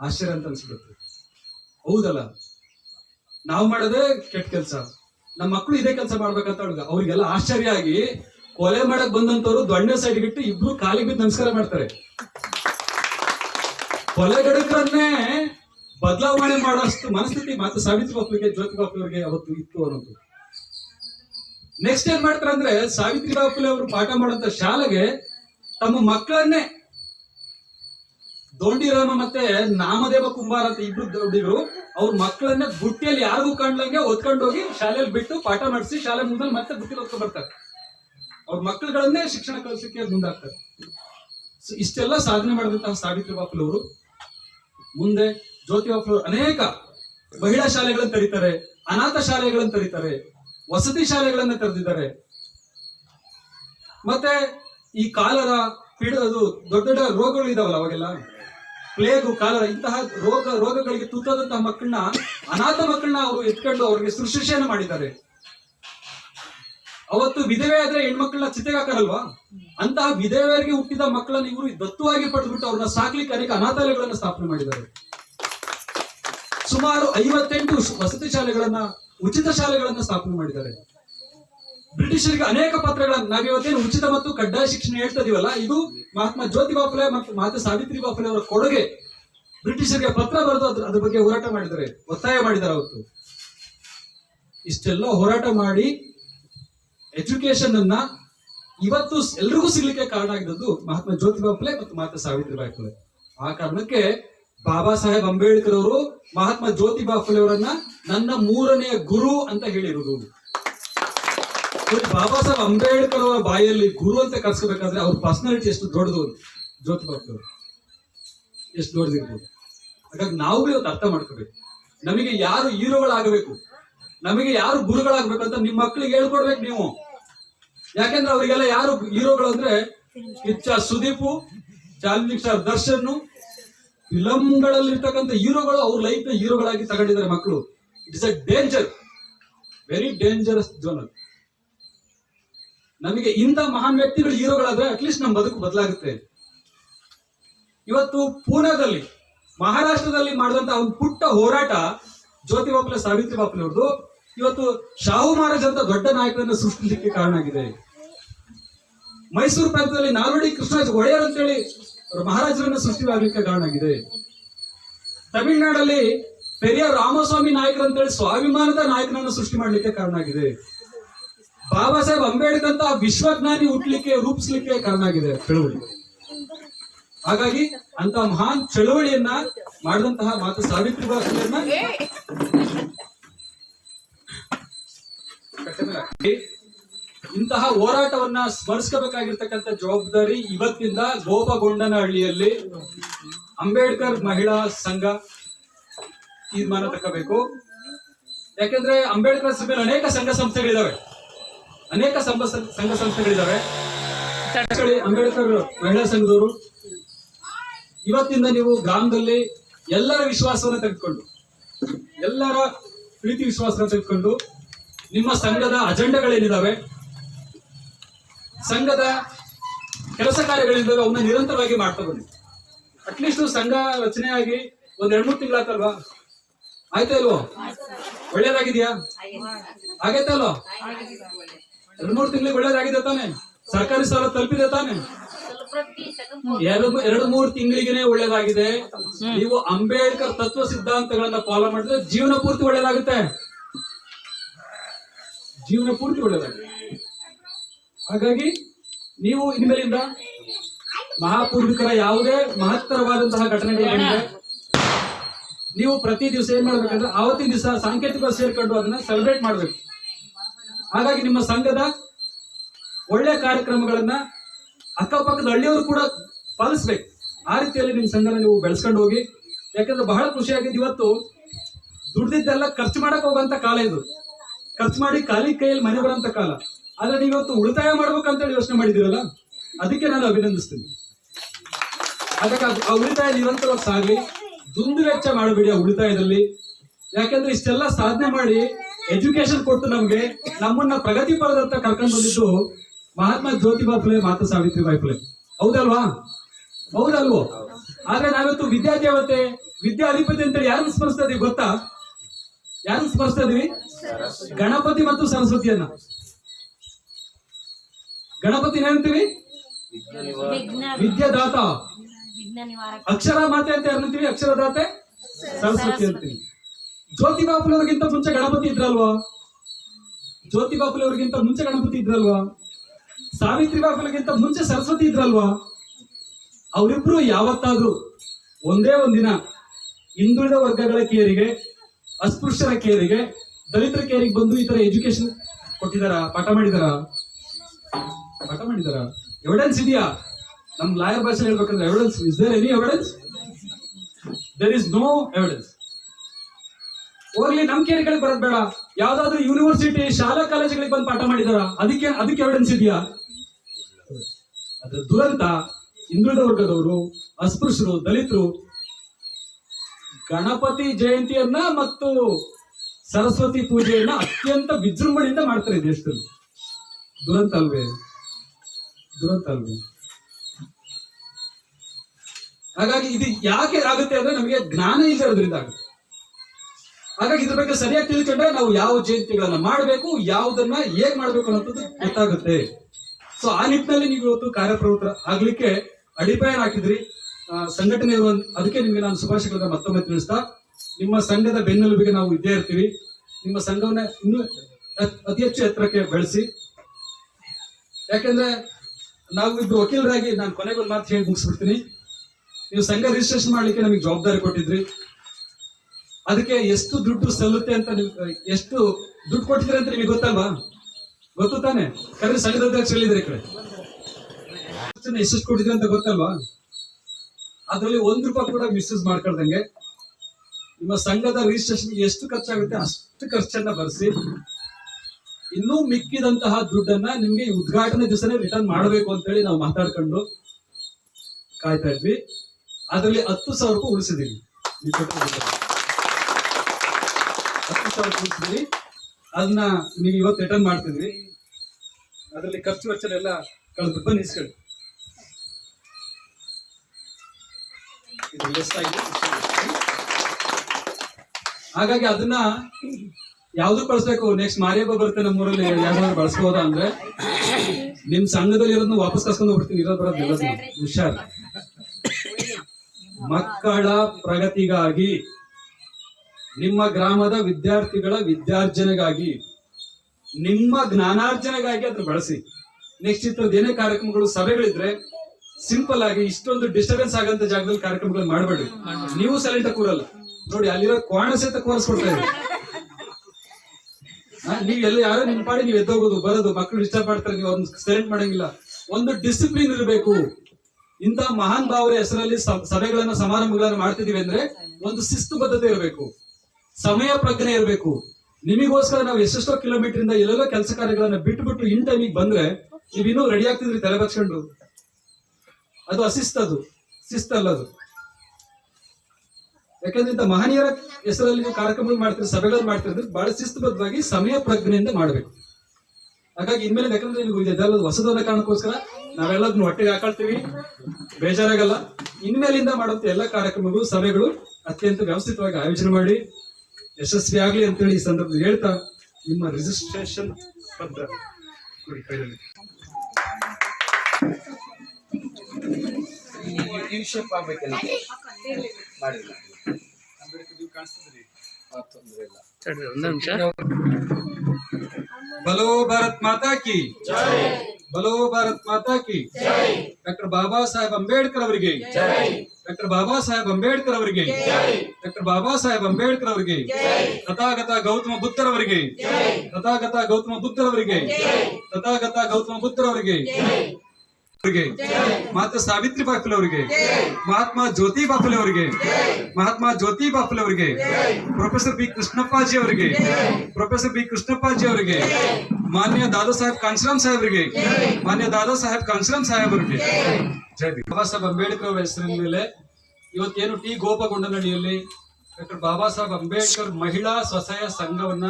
ಆಶ್ಚರ್ಯ ಅಂತ ಅನ್ಸ್ಬಿಡುತ್ತೆ. ಹೌದಲ್ಲ? ನಾವು ಮಾಡೋದೇ ಕೆಟ್ಟ ಕೆಲಸ. ನಮ್ಮ ಮಕ್ಕಳು ಇದೇ ಕೆಲಸ ಮಾಡ್ಬೇಕಂತ ಅವ್ರಿಗೆ ಅವ್ರಿಗೆಲ್ಲ ಆಶ್ಚರ್ಯ ಆಗಿ ಕೊಲೆ ಮಾಡಕ್ ಬಂದಂತವ್ರು ದೊಣ್ಣೆ ಸೈಡ್ ಇಟ್ಟು ಇಬ್ರು ಕಾಲಿಗೆ ಬಿದ್ದು ನಮಸ್ಕಾರ ಮಾಡ್ತಾರೆ. ಕೊಲೆಗಡಕರನ್ನೇ ಬದಲಾವಣೆ ಮಾಡೋಷ್ಟು ಮನಸ್ಥಿತಿ ಮತ್ತೆ ಸಾವಿತ್ರಿ ಬಾಪುಗೆ ಜ್ಯೋತಿ ಬಾಪುಗೆ ಅವತ್ತು ಇತ್ತು ಅನ್ನೋದು. ನೆಕ್ಸ್ಟ್ ಏನ್ ಮಾಡ್ತಾರೆ ಅಂದ್ರೆ ಸಾವಿತ್ರಿ ಬಾಪುಲೆ ಅವರು ಪಾಠ ಮಾಡುವಂತ ಶಾಲೆಗೆ ತಮ್ಮ ಮಕ್ಕಳನ್ನೇ ದೊಂಡಿರಾಮ ಮತ್ತೆ ನಾಮದೇವ ಕುಂಬಾರ ಅಂತ ಇಬ್ರು ದೊಡ್ಡಿರು ಅವ್ರ ಮಕ್ಕಳನ್ನ ಬುಟ್ಟಿಯಲ್ಲಿ ಯಾರಿಗೂ ಕಾಣ್ಲಂಗೆ ಹೊತ್ಕೊಂಡು ಹೋಗಿ ಶಾಲೆಯಲ್ಲಿ ಬಿಟ್ಟು ಪಾಠ ಮಾಡಿಸಿ ಶಾಲೆ ಮುಂದೆ ಮತ್ತೆ ಬುಟ್ಟಿ ಹೊತ್ಕೊಂಡ್ ಬರ್ತಾರೆ. ಅವ್ರ ಮಕ್ಕಳುಗಳನ್ನೇ ಶಿಕ್ಷಣ ಕಲಿಸಕ್ಕೆ ಮುಂದಾಗ್ತಾರೆ. ಇಷ್ಟೆಲ್ಲ ಸಾಧನೆ ಮಾಡಿದಂತಹ ಸಾವಿತ್ರಿ ಬಾಪುಲ್ ಅವರು ಮುಂದೆ ಜ್ಯೋತಿ ಆಫ್ ಅನೇಕ ಮಹಿಳಾ ಶಾಲೆಗಳನ್ನು ತೆರೀತಾರೆ, ಅನಾಥ ಶಾಲೆಗಳನ್ನು ತೆರೀತಾರೆ, ವಸತಿ ಶಾಲೆಗಳನ್ನ ತೆರೆದಿದ್ದಾರೆ. ಮತ್ತೆ ಈ ಕಾಲರ ಪೀಡ ಅದು ದೊಡ್ಡ ದೊಡ್ಡ ರೋಗಗಳು ಇದಾವಲ್ಲ ಅವಾಗೆಲ್ಲ? ಪ್ಲೇಗು, ಕಾಲರ, ಇಂತಹ ರೋಗ, ರೋಗಗಳಿಗೆ ತುತ್ತಾದಂತಹ ಮಕ್ಕಳನ್ನ, ಅನಾಥ ಮಕ್ಕಳನ್ನ ಅವರು ಎತ್ಕೊಂಡು ಅವ್ರಿಗೆ ಶುಶ್ರೂಷೆಯನ್ನು ಮಾಡಿದ್ದಾರೆ. ಅವತ್ತು ವಿಧವೆ ಆದ್ರೆ ಹೆಣ್ಮಕ್ಳನ್ನ ಚಿತೆಗೆ ಹಾಕಾರಲ್ವಾ ಅಂತಹ ವಿಧವೆಯರಿಗೆ ಹುಟ್ಟಿದ ಮಕ್ಕಳನ್ನ ಇವರು ದತ್ತುವಾಗಿ ಪಡೆದ್ಬಿಟ್ಟು ಅವ್ರನ್ನ ಸಾಕ್ಲಿಕ್ಕೆ ಅನೇಕ ಅನಾಥಾಲಯಗಳನ್ನ ಸ್ಥಾಪನೆ ಮಾಡಿದ್ದಾರೆ. ಸುಮಾರು ಐವತ್ತೆಂಟು ವಸತಿ ಶಾಲೆಗಳನ್ನ, ಉಚಿತ ಶಾಲೆಗಳನ್ನ ಸ್ಥಾಪನೆ ಮಾಡಿದ್ದಾರೆ. ಬ್ರಿಟಿಷರಿಗೆ ಅನೇಕ ಪತ್ರಗಳನ್ನ, ನಾವಿವತ್ತೇನು ಉಚಿತ ಮತ್ತು ಕಡ್ಡಾಯ ಶಿಕ್ಷಣ ಹೇಳ್ತಾ ಇದೀವಲ್ಲ ಇದು ಮಹಾತ್ಮ ಜ್ಯೋತಿ ಬಾಪುಲೆ ಮತ್ತು ಮಾತೆ ಸಾವಿತ್ರಿ ಬಾಪುಲೆ ಅವರ ಕೊಡುಗೆ. ಬ್ರಿಟಿಷರಿಗೆ ಪತ್ರ ಬರೆದು ಅದ್ರ ಅದ್ರ ಬಗ್ಗೆ ಹೋರಾಟ ಮಾಡಿದ್ದಾರೆ, ಒತ್ತಾಯ ಮಾಡಿದ್ದಾರೆ ಅವತ್ತು. ಇಷ್ಟೆಲ್ಲ ಹೋರಾಟ ಮಾಡಿ ಎಜುಕೇಶನ್ ಅನ್ನ ಇವತ್ತು ಎಲ್ರಿಗೂ ಸಿಗ್ಲಿಕ್ಕೆ ಕಾರಣ ಆಗಿದ್ದು ಮಹಾತ್ಮ ಜ್ಯೋತಿಬಾ ಫುಲೆ ಮತ್ತು ಮಹಾತ್ಮ ಸಾವಿತ್ರಿಬಾಯಿ ಫುಲೆ. ಆ ಕಾರಣಕ್ಕೆ ಬಾಬಾ ಸಾಹೇಬ್ ಅಂಬೇಡ್ಕರ್ ಅವರು ಮಹಾತ್ಮ ಜ್ಯೋತಿಬಾ ಫುಲೆ ಅವರನ್ನ ನನ್ನ ಮೂರನೆಯ ಗುರು ಅಂತ ಹೇಳಿರುವುದು ಬಾಬಾ ಸಾಹೇಬ್ ಅಂಬೇಡ್ಕರ್ ಅವರ ಬಾಯಲ್ಲಿ ಗುರು ಅಂತ ಕರ್ಸ್ಕೋಬೇಕಾದ್ರೆ ಅವ್ರ ಪರ್ಸನಾಲಿಟಿ ಎಷ್ಟು ದೊಡ್ಡದು ಜ್ಯೋತಿಬಾ ಫುಲೆ ಎಷ್ಟು ದೊಡ್ಡದಿರ್ಬೋದು. ಹಾಗಾಗಿ ನಾವು ಇವತ್ತು ಅರ್ಥ ಮಾಡ್ಕೋಬೇಕು. ನಮಗೆ ಯಾರು ಹೀರೋಗಳಾಗಬೇಕು? ನಮಗೆ ಯಾರು ಗುರುಗಳಾಗಬೇಕು ಅಂತ ನಿಮ್ಮ ಮಕ್ಕಳಿಗೆ ಹೇಳ್ಕೊಡ್ಬೇಕು ನೀವು. ಯಾಕೆಂದ್ರೆ ಅವರಿಗೆಲ್ಲ ಯಾರು ಹೀರೋಗಳು ಅಂದ್ರೆ ಕಿಚ್ಚ ಸುದೀಪು ಚಾಲೆಂಜಿಂಗ್ ಸ್ಟಾರ್ ದರ್ಶನ್ ಫಿಲಂಗಳಲ್ಲಿ ಇರ್ತಕ್ಕಂಥ ಹೀರೋಗಳು ಅವ್ರ ಲೈಫ್ನ ಹೀರೋಗಳಾಗಿ ತಗೊಂಡಿದ್ದಾರೆ ಮಕ್ಕಳು. It is a danger very dangerous zone ನಮಗೆ ಇಂಥ ಮಹಾನ್ ವ್ಯಕ್ತಿಗಳು ಹೀರೋಗಳಾದ್ರೆ ಅಟ್ಲೀಸ್ಟ್ ನಮ್ಮ ಬದುಕು ಬದಲಾಗುತ್ತೆ. ಇವತ್ತು ಪೂನಾದಲ್ಲಿ ಮಹಾರಾಷ್ಟ್ರದಲ್ಲಿ ಮಾಡಿದಂತ ಒಂದು ಪುಟ್ಟ ಹೋರಾಟ ಜ್ಯೋತಿ ಬಾಪುಲೆ ಸಾವಿತ್ರಿ ಬಾಪುಲೆ ಅವ್ರದ್ದು ಇವತ್ತು ಶಾಹು ಮಹಾರಾಜ್ ಅಂತ ದೊಡ್ಡ ನಾಯಕರನ್ನು ಸೃಷ್ಟಿಸಲಿಕ್ಕೆ ಕಾರಣ ಆಗಿದೆ. ಮೈಸೂರು ಪ್ರಾಂತದಲ್ಲಿ ನಾಲ್ವಡಿ ಕೃಷ್ಣರಾಜ್ ಒಡೆಯರ್ ಅಂತೇಳಿ ಮಹಾರಾಜರನ್ನ ಸೃಷ್ಟಿಯಾಗಲಿಕ್ಕೆ ಕಾರಣ ಆಗಿದೆ. ತಮಿಳುನಾಡಲ್ಲಿ ಪೆರಿಯ ರಾಮಸ್ವಾಮಿ ನಾಯಕರು ಅಂತೇಳಿ ಸ್ವಾಭಿಮಾನದ ನಾಯಕನನ್ನು ಸೃಷ್ಟಿ ಮಾಡಲಿಕ್ಕೆ ಕಾರಣ ಆಗಿದೆ. ಬಾಬಾ ಸಾಹೇಬ್ ಅಂಬೇಡ್ಕರ್ ಅಂತ ವಿಶ್ವಜ್ಞಾನಿ ಹುಟ್ಟಲಿಕ್ಕೆ ರೂಪಿಸ್ಲಿಕ್ಕೆ ಕಾರಣ ಆಗಿದೆ ಚಳುವಳಿ. ಹಾಗಾಗಿ ಅಂತ ಮಹಾನ್ ಚಳುವಳಿಯನ್ನ ಮಾಡಿದಂತಹ ಮಾತು ಸಾವಿತ್ರಿ ಫುಲೆಯನ್ನ ಇಂತಹ ಹೋರಾಟವನ್ನ ಸ್ಮರಿಸಬೇಕಾಗಿರ್ತಕ್ಕಂಥ ಜವಾಬ್ದಾರಿ ಇವತ್ತಿಂದ ಗೋಪಗೊಂಡನಹಳ್ಳಿಯಲ್ಲಿ ಅಂಬೇಡ್ಕರ್ ಮಹಿಳಾ ಸಂಘ ತೀರ್ಮಾನ ತಕ್ಕಬೇಕು ಯಾಕೆಂದ್ರೆ ಅಂಬೇಡ್ಕರ್ ಸಭೆಯಲ್ಲಿ ಅನೇಕ ಸಂಘ ಸಂಸ್ಥೆಗಳಿದಾವೆ. ಅನೇಕ ಸಂಘ ಸಂಸ್ಥೆಗಳಿದಾವೆ. ಅಂಬೇಡ್ಕರ್ ಮಹಿಳಾ ಸಂಘದವರು ಇವತ್ತಿಂದ ನೀವು ಗ್ರಾಮದಲ್ಲಿ ಎಲ್ಲರ ವಿಶ್ವಾಸವನ್ನು ತೆಗೆದುಕೊಂಡು, ಎಲ್ಲರ ಪ್ರೀತಿ ವಿಶ್ವಾಸವನ್ನು ತೆಗೆದುಕೊಂಡು ನಿಮ್ಮ ಸಂಘದ ಅಜೆಂಡಾಗಳೇನಿದಾವೆ? ಸಂಘದ ಕೆಲಸ ಕಾರ್ಯಗಳಿದ್ದಾವೆ ಅವನ್ನ ನಿರಂತರವಾಗಿ ಮಾಡ್ತಾ ಬನ್ನಿ. ಅಟ್ಲೀಸ್ಟ್ ಸಂಘ ರಚನೆ ಆಗಿ ಒಂದ್ ಎರಡ್ ಮೂರು ತಿಂಗಳಾತಲ್ವಾ ಆಯ್ತಾ ಇಲ್ವೋ? ಒಳ್ಳೇದಾಗಿದ್ಯಾ? ಆಗೈತಾ ಅಲ್ವಾ ಎರಡ್ ಮೂರು ತಿಂಗಳಿಗೆ ಒಳ್ಳೇದಾಗಿದೆ ತಾನೆ. ಸರ್ಕಾರಿ ಸಾಲ ತಲುಪಿದೆ ತಾನೆ. ಎರಡು ಎರಡು ಮೂರು ತಿಂಗಳಿಗೆನೆ ಒಳ್ಳೇದಾಗಿದೆ. ನೀವು ಅಂಬೇಡ್ಕರ್ ತತ್ವ ಸಿದ್ಧಾಂತಗಳನ್ನ ಫಾಲೋ ಮಾಡಿದ್ರೆ ಜೀವನ ಪೂರ್ತಿ ಒಳ್ಳೇದಾಗುತ್ತೆ. ಜೀವನ ಪೂರ್ತಿ ಒಳ್ಳೇದಾಗುತ್ತೆ ಹಾಗಾಗಿ ನೀವು ಇನ್ಮೇಲಿಂದ ಮಹಾಪೂರ್ವಿಕರ ಯಾವುದೇ ಮಹತ್ತರವಾದಂತಹ ಘಟನೆಗಳು ಬಂದ್ರೆ ನೀವು ಪ್ರತಿ ದಿವಸ ಏನ್ ಮಾಡ್ಬೇಕಂದ್ರೆ ಆವತ್ತಿನ ದಿವಸ ಸಾಂಕೇತಿಕ ಸೇರ್ಕೊಂಡು ಅದನ್ನ ಸೆಲೆಬ್ರೇಟ್ ಮಾಡ್ಬೇಕು. ಹಾಗಾಗಿ ನಿಮ್ಮ ಸಂಘದ ಒಳ್ಳೆ ಕಾರ್ಯಕ್ರಮಗಳನ್ನ ಅಕ್ಕಪಕ್ಕದ ಹಳ್ಳಿಯವರು ಕೂಡ ಪಾಲಿಸ್ಬೇಕು. ಆ ರೀತಿಯಲ್ಲಿ ನಿಮ್ಮ ಸಂಘನ ನೀವು ಬೆಳೆಸ್ಕೊಂಡು ಹೋಗಿ. ಯಾಕಂದ್ರೆ ಬಹಳ ಖುಷಿಯಾಗಿದೆ ಇವತ್ತು ದುಡ್ದಿದ್ದೆಲ್ಲ ಖರ್ಚು ಮಾಡಕ್ ಹೋಗುವಂತ ಕಾಲ ಇದು. ಖರ್ಚು ಮಾಡಿ ಖಾಲಿ ಕೈಯಲ್ಲಿ ಮನೆ ಬರೋಂತ ಕಾಲ. ಆದ್ರೆ ನೀವತ್ತು ಉಳಿತಾಯ ಮಾಡ್ಬೇಕಂತ ಯೋಚನೆ ಮಾಡಿದಿರಲ್ಲ ಅದಕ್ಕೆ ನಾನು ಅಭಿನಂದಿಸ್ತೀನಿ. ಅದಕ್ಕೆ ಅದು- ಆ ಉಳಿತಾಯ ನಿರಂತರವಾಗಿ ಸಾಗಲಿ. ದುಂದು ವೆಚ್ಚ ಮಾಡಬೇಡಿ ಆ ಉಳಿತಾಯದಲ್ಲಿ. ಯಾಕಂದ್ರೆ ಇಷ್ಟೆಲ್ಲ ಸಾಧನೆ ಮಾಡಿ ಎಜುಕೇಶನ್ ಕೊಟ್ಟು ನಮ್ಗೆ ನಮ್ಮನ್ನ ಪ್ರಗತಿ ಪರದತ್ತ ಕರ್ಕೊಂಡು ಬಂದಿದ್ದು ಮಹಾತ್ಮ ಜ್ಯೋತಿಬಾ ಫುಲೆ, ಮಾತಾ ಸಾವಿತ್ರಿಬಾಯಿ ಫುಲೆ. ಹೌದಲ್ವಾ? ಹೌದಲ್ವೋ? ಆದ್ರೆ ನಾವಿವತ್ತು ವಿದ್ಯಾದೇವತೆ ವಿದ್ಯಾ ಅಧಿಪತಿ ಅಂತೇಳಿ ಯಾರನ್ನು ಸ್ಮರಿಸ್ತಾ ಇದೀವಿ ಗೊತ್ತಾ? ಯಾರನ್ನ ಸ್ಮರಿಸ್ತಾ ಇದೀವಿ ಗಣಪತಿ ಮತ್ತು ಸರಸ್ವತಿಯನ್ನ. ಗಣಪತಿ ಏನಂತೀವಿ ವಿದ್ಯಾದಾತ. ಅಕ್ಷರ ಮಾತೆ ಅಂತ ಏನಂತೀವಿ ಅಕ್ಷರದಾತೆ ಸರಸ್ವತಿ ಅಂತೀವಿ ಜ್ಯೋತಿ ಬಾಪುಲವ್ರಿಗಿಂತ ಮುಂಚೆ ಗಣಪತಿ ಇದ್ರಲ್ವಾ? ಜ್ಯೋತಿ ಬಾಪುಲವ್ರಿಗಿಂತ ಮುಂಚೆ ಗಣಪತಿ ಇದ್ರಲ್ವಾ? ಸಾವಿತ್ರಿ ಬಾಪುಲಗಿಂತ ಮುಂಚೆ ಸರಸ್ವತಿ ಇದ್ರಲ್ವಾ? ಅವರಿಬ್ರು ಯಾವತ್ತಾದ್ರೂ ಒಂದೇ ಒಂದಿನ ಹಿಂದುಳಿದ ವರ್ಗಗಳ ಕೇರಿಗೆ ಅಸ್ಪೃಶ್ಯರ ಕೇರಿಗೆ, ದಲಿತರ ಕೇರಿಗೆ ಬಂದು ಈ ತರ ಎಜುಕೇಶನ್ ಕೊಟ್ಟಿದಾರ ಪಾಠ ಮಾಡಿದಾರ ಪಾಠ ಮಾಡಿದಾರ ಎವಿಡೆನ್ಸ್ ಇದೆಯಾ? ನಮ್ ಲಾಯರ್ ಭಾಷೆ ಹೇಳ್ಬೇಕಂದ್ರೆ evidence is there any evidence there is no evidence ಹೋಗ್ಲಿ ನಮ್ ಕೇರಿಗಳಿಗೆ ಬರೋದ್ ಬೇಡ. ಯಾವ್ದಾದ್ರು ಯೂನಿವರ್ಸಿಟಿ ಶಾಲಾ, ಕಾಲೇಜುಗಳಿಗೆ ಬಂದು ಪಾಠ ಮಾಡಿದಾರ ಅದಕ್ಕೆ ಅದಕ್ಕೆ ಎವಿಡೆನ್ಸ್ ಇದೆಯಾ? ಅದ್ರ ದುರಂತ ಹಿಂದುಳಿದ ವರ್ಗದವರು ಅಸ್ಪೃಶ್ಯರು, ದಲಿತರು ಗಣಪತಿ ಜಯಂತಿಯನ್ನ ಮತ್ತು ಸರಸ್ವತಿ ಪೂಜೆಯನ್ನ ಅತ್ಯಂತ ವಿಜೃಂಭಣೆಯಿಂದ ಮಾಡ್ತಾರೆ ದೇಶದಲ್ಲಿ. ದುರಂತ ಅಲ್ವೇ? ದುರಂತ ಅಲ್ವೇ? ಹಾಗಾಗಿ ಇದು ಯಾಕೆ ಆಗುತ್ತೆ ಅಂದ್ರೆ ನಮಗೆ ಜ್ಞಾನ ಇಲ್ಲದ್ರಿಂದ ಆಗುತ್ತೆ. ಹಾಗಾಗಿ ಇದ್ರ ಬಗ್ಗೆ ಸರಿಯಾಗಿ ತಿಳ್ಕೊಂಡ್ರೆ ನಾವು ಯಾವ ಜಯಂತಿಗಳನ್ನ ಮಾಡಬೇಕು, ಯಾವುದನ್ನ ಹೇಗ್ ಮಾಡ್ಬೇಕು ಅನ್ನೋದು ಗೊತ್ತಾಗುತ್ತೆ. ಸೊ ಆ ನಿಟ್ಟಿನಲ್ಲಿ ನೀವು ಇವತ್ತು ಕಾರ್ಯಪ್ರವೃತ್ತ ಆಗ್ಲಿಕ್ಕೆ ಅಡಿಪಾಯ ಹಾಕಿದ್ರಿ. ಒಂದ್- ಅದಕ್ಕೆ ನಿಮಗೆ ನಾನು ಶುಭಾಶಯಗಳನ್ನ ಮತ್ತೊಮ್ಮೆ ತಿಳಿಸ್ತಾ, ನಿಮ್ಮ ಸಂಘದ ಬೆನ್ನೆಲುಬಿಗೆ ನಾವು ಇದ್ದೇ ಇರ್ತೀವಿ. ನಿಮ್ಮ ಸಂಘವನ್ನ ಇನ್ನೂ ಅತ್- ಹೆಚ್ಚು ಎತ್ತರಕ್ಕೆ ಬೆಳೆಸಿ. ಯಾಕೆಂದ್ರೆ ನಾವು ಇಬ್ರು ವಕೀಲರಾಗಿ ನಾನು ಕೊನೆಗೊಂದು ಮಾತು ಹೇಳಿ ಮುಗಿಸ್ಬಿಡ್ತೀನಿ. ನೀವು ಸಂಘ ರಿಜಿಸ್ಟ್ರೇಷನ್ ಮಾಡಲಿಕ್ಕೆ ನಮಗೆ ಜವಾಬ್ದಾರಿ ಕೊಟ್ಟಿದ್ರಿ. ಅದಕ್ಕೆ ಎಷ್ಟು ದುಡ್ಡು ಸಲ್ಲುತ್ತೆ ಅಂತ ನಿಮ್ಗೆ ಎಷ್ಟು ದುಡ್ಡು ಕೊಟ್ಟಿದ್ರೆ ಅಂತ ನಿಮಗೆ ಗೊತ್ತಲ್ವಾ? ಗೊತ್ತು ತಾನೆ? ಕರೆ ಸಂಘದ ಅಧ್ಯಕ್ಷ ಹೇಳಿದ್ರಿ ಕಡೆ. ಎಷ್ಟು ಕೊಟ್ಟಿದ್ರಿ ಅಂತ ಗೊತ್ತಲ್ವಾ? ಅದ್ರಲ್ಲಿ ಒಂದ್ ರೂಪಾಯಿ ಕೂಡ ಮಿಸ್ಯೂಸ್ ಮಾಡ್ಕೊಳ್ದಂಗೆ. ನಿಮ್ಮ ಸಂಘದ ರಿಜಿಸ್ಟ್ರೇಷನ್ ಎಷ್ಟು ಖರ್ಚಾಗುತ್ತೆ ಅಷ್ಟು ಖರ್ಚನ್ನ ಭರಿಸಿ ಇನ್ನೂ ಮಿಕ್ಕಿದಂತಹ ದುಡ್ಡನ್ನ ನಿಮ್ಗೆ ಉದ್ಘಾಟನೆ ದಿವಸನೇ ರಿಟರ್ನ್ ಮಾಡಬೇಕು ಅಂತೇಳಿ ನಾವು ಮಾತಾಡ್ಕೊಂಡು ಕಾಯ್ತಾ ಇದ್ವಿ. ಅದರಲ್ಲಿ ಹತ್ತು ಸಾವಿರ ರೂಪಾಯಿ ಉಳಿಸಿದೀವಿ. ಹತ್ತು ಸಾವಿರ ಉಳಿಸಿದೀವಿ. ಅದನ್ನ ನೀವು ಇವತ್ತು ರಿಟರ್ನ್ ಮಾಡ್ತಿದ್ವಿ. ಅದರಲ್ಲಿ ಖರ್ಚು ವೆಚ್ಚ ಎಲ್ಲ ಕಳೆದು ಬನ್ನಿ ಹಾಗಾಗಿ ಅದನ್ನ ಯಾವ್ದು ಬಳಸ್ಬೇಕು ನೆಕ್ಸ್ಟ್ ಮಾರಿಯಬ್ಬ ಬರುತ್ತೆ ನಮ್ಮೂರಲ್ಲಿ ಯಾವ್ದಾದ್ರು ಬಳಸ್ಬೋದಾ ಅಂದ್ರೆ? ನಿಮ್ ಸಂಘದಲ್ಲಿ ಇರೋದನ್ನ ವಾಪಸ್ ಕಸ್ಕೊಂಡು ಹೋಗ್ಬಿಡ್ತೀನಿ. ಇರೋದ್ ಬರೋದು ಹುಷಾರ್. ಮಕ್ಕಳ ಪ್ರಗತಿಗಾಗಿ, ನಿಮ್ಮ ಗ್ರಾಮದ ವಿದ್ಯಾರ್ಥಿಗಳ ವಿದ್ಯಾರ್ಜನೆಗಾಗಿ, ನಿಮ್ಮ ಜ್ಞಾನಾರ್ಜನೆಗಾಗಿ ಅದನ್ನ ಬಳಸಿ. ನೆಕ್ಸ್ಟ್ ಇತರದ ಏನೇ ಕಾರ್ಯಕ್ರಮಗಳು, ಸಭೆಗಳಿದ್ರೆ ಸಿಂಪಲ್ ಆಗಿ ಇಷ್ಟೊಂದು ಡಿಸ್ಟರ್ಬೆನ್ಸ್ ಆಗಂತ ಜಾಗದಲ್ಲಿ ಕಾರ್ಯಕ್ರಮಗಳನ್ನ ಮಾಡಬೇಡಿ ನೀವು ಸೈಲೆಂಟ್ ಕೂರಲ್ಲ. ನೋಡಿ, ಅಲ್ಲಿರೋ ಕ್ವಾಣ ಸಹಿತ ಕೋರಿಸ್ಕೊಡ್ತಾ ಇದ್ದೀವಿ ನೀವ್ ಎಲ್ಲ ಯಾರೋ ನಿಮ್ ಪಾಡಿ ನೀವು ಎದ್ದೋಗೋದು, ಬರೋದು ಮಕ್ಕಳು ಡಿಸ್ಟರ್ಬ್ ಮಾಡ್ತಾರೆ, ನೀವು ಅವ್ರನ್ನ ಸೈಲೆಂಟ್ ಮಾಡಂಗಿಲ್ಲ. ಒಂದು ಡಿಸಿಪ್ಲಿನ್ ಇರಬೇಕು. ಇಂತ ಮಹಾನ್ ಭಾವರ ಹೆಸರಲ್ಲಿ ಸಭೆಗಳನ್ನ, ಸಮಾರಂಭಗಳನ್ನ ಮಾಡ್ತಿದೀವಿ ಅಂದ್ರೆ ಒಂದು ಶಿಸ್ತು ಬದ್ಧತೆ ಇರಬೇಕು. ಸಮಯ ಪ್ರಜ್ಞೆ ಇರಬೇಕು. ನಿಮಗೋಸ್ಕರ ನಾವು ಎಷ್ಟೆಷ್ಟೋ ಕಿಲೋಮೀಟರ್ ಇಂದ ಎಲ್ಲೆಲ್ಲೋ ಕೆಲಸ ಕಾರ್ಯಗಳನ್ನ ಬಿಟ್ಟು ಬಿಟ್ಟು ಇನ್ ಟೈಮಿಗೆ ಬಂದ್ರೆ ನೀವ್ ಇನ್ನೂ ರೆಡಿ ಆಗ್ತಿದ್ರಿ, ತಲೆ ಬಚ್ಕೊಂಡು. ಅದು ಅಶಿಸ್ತದು ಶಿಸ್ತಲ್ಲದು. ಯಾಕಂದ್ರೆ ಇಂಥ ಮಹನೀಯರ ಹೆಸರಲ್ಲಿ ನೀವು ಕಾರ್ಯಕ್ರಮಗಳು ಮಾಡ್ತೀರಿ ಸಭೆಗಳು ಮಾಡ್ತಿರೋದು ಬಹಳ ಶಿಸ್ತುಬದ್ಧವಾಗಿ ಸಮಯ ಪ್ರಜ್ಞೆಯಿಂದ ಮಾಡಬೇಕು. ಹಾಗಾಗಿ ಇನ್ಮೇಲೆ ಯಾಕಂದ್ರೆ ನೀವು ಇದೆಲ್ಲ ಹೊಸದನ್ನ ಕಾರಣಕ್ಕೋಸ್ಕರ ನಾವೆಲ್ಲದನ್ನ ಹೊಟ್ಟೆಗೆ ಹಾಕೊಳ್ತೀವಿ. ಬೇಜಾರಾಗಲ್ಲ. ಇನ್ಮೇಲಿಂದ ಮಾಡುವಂತ ಎಲ್ಲ ಕಾರ್ಯಕ್ರಮಗಳು, ಸಭೆಗಳು ಅತ್ಯಂತ ವ್ಯವಸ್ಥಿತವಾಗಿ ಆಯೋಜನೆ ಮಾಡಿ, ಯಶಸ್ವಿ ಆಗಲಿ ಅಂತೇಳಿ ಈ ಸಂದರ್ಭದಲ್ಲಿ ಹೇಳ್ತಾ ನಿಮ್ಮ ರಿಜಿಸ್ಟ್ರೇಷನ್ ಪತ್ರ ಕೈಯಲ್ಲಿ. ಯು ಶೇಪ್ ಆಗ್ಬೇಕಲ್ಲ ಮಾಡಿಲ್ಲ ತೊಂದ್ರೆ ಇಲ್ಲ ಬಲೋ ಭಾರತ್ ಮಾತಾ ಕಿ ಬಲೋ ಭಾರತ್ ಮಾತಾ ಕಿ ಡಾಕ್ಟರ್ ಬಾಬಾ ಸಾಹೇಬ್ ಅಂಬೇಡ್ಕರ್ ಅವರಿಗೆ ಡಾಕ್ಟರ್ ಬಾಬಾ ಸಾಹೇಬ್ ಅಂಬೇಡ್ಕರ್ ಅವರಿಗೆ ಡಾಕ್ಟರ್ ಬಾಬಾ ಸಾಹೇಬ್ ಅಂಬೇಡ್ಕರ್ ಅವರಿಗೆ ತಥಾಗತ ಗೌತಮ ಬುದ್ಧರವರಿಗೆ ತಥಾಗತ ಗೌತಮ ಬುದ್ಧರವರಿಗೆ ತಥಾಗತ ಗೌತಮ ಬುದ್ಧರವರಿಗೆ ಅವರಿಗೆ ಮಾತಾ ಸಾವಿತ್ರಿ ಬಾಫುಲೆ ಅವರಿಗೆ ಮಹಾತ್ಮ ಜ್ಯೋತಿ ಬಾಫುಲೆ ಅವರಿಗೆ ಮಹಾತ್ಮ ಜ್ಯೋತಿ ಬಾಫುಲೆ ಅವರಿಗೆ ಪ್ರೊಫೆಸರ್ ಬಿ ಕೃಷ್ಣಪ್ಪಾಜಿ ಅವರಿಗೆ ಪ್ರೊಫೆಸರ್ ಬಿ ಕೃಷ್ಣಪ್ಪಾಜಿ ಅವರಿಗೆ ಮಾನ್ಯ ದಾದಾ ಸಾಹೇಬ್ ಕಾಂಶರಾಮ್ ಸಾಹೇಬರಿಗೆ ಮಾನ್ಯ ದಾದಾ ಸಾಹೇಬ್ ಕಾಂಚರಾಮ್ ಸಾಹೇಬ್ ಅವರಿಗೆ. ಬಾಬಾ ಸಾಹೇಬ್ ಅಂಬೇಡ್ಕರ್ ಅವರ ಹೆಸರಿನ ಮೇಲೆ ಇವತ್ತೇನು ಟಿ ಗೋಪಗೊಂಡನಡಿಯಲ್ಲಿ ಡಾಕ್ಟರ್ ಬಾಬಾ ಸಾಹೇಬ್ ಅಂಬೇಡ್ಕರ್ ಮಹಿಳಾ ಸ್ವಸಹಾಯ ಸಂಘವನ್ನ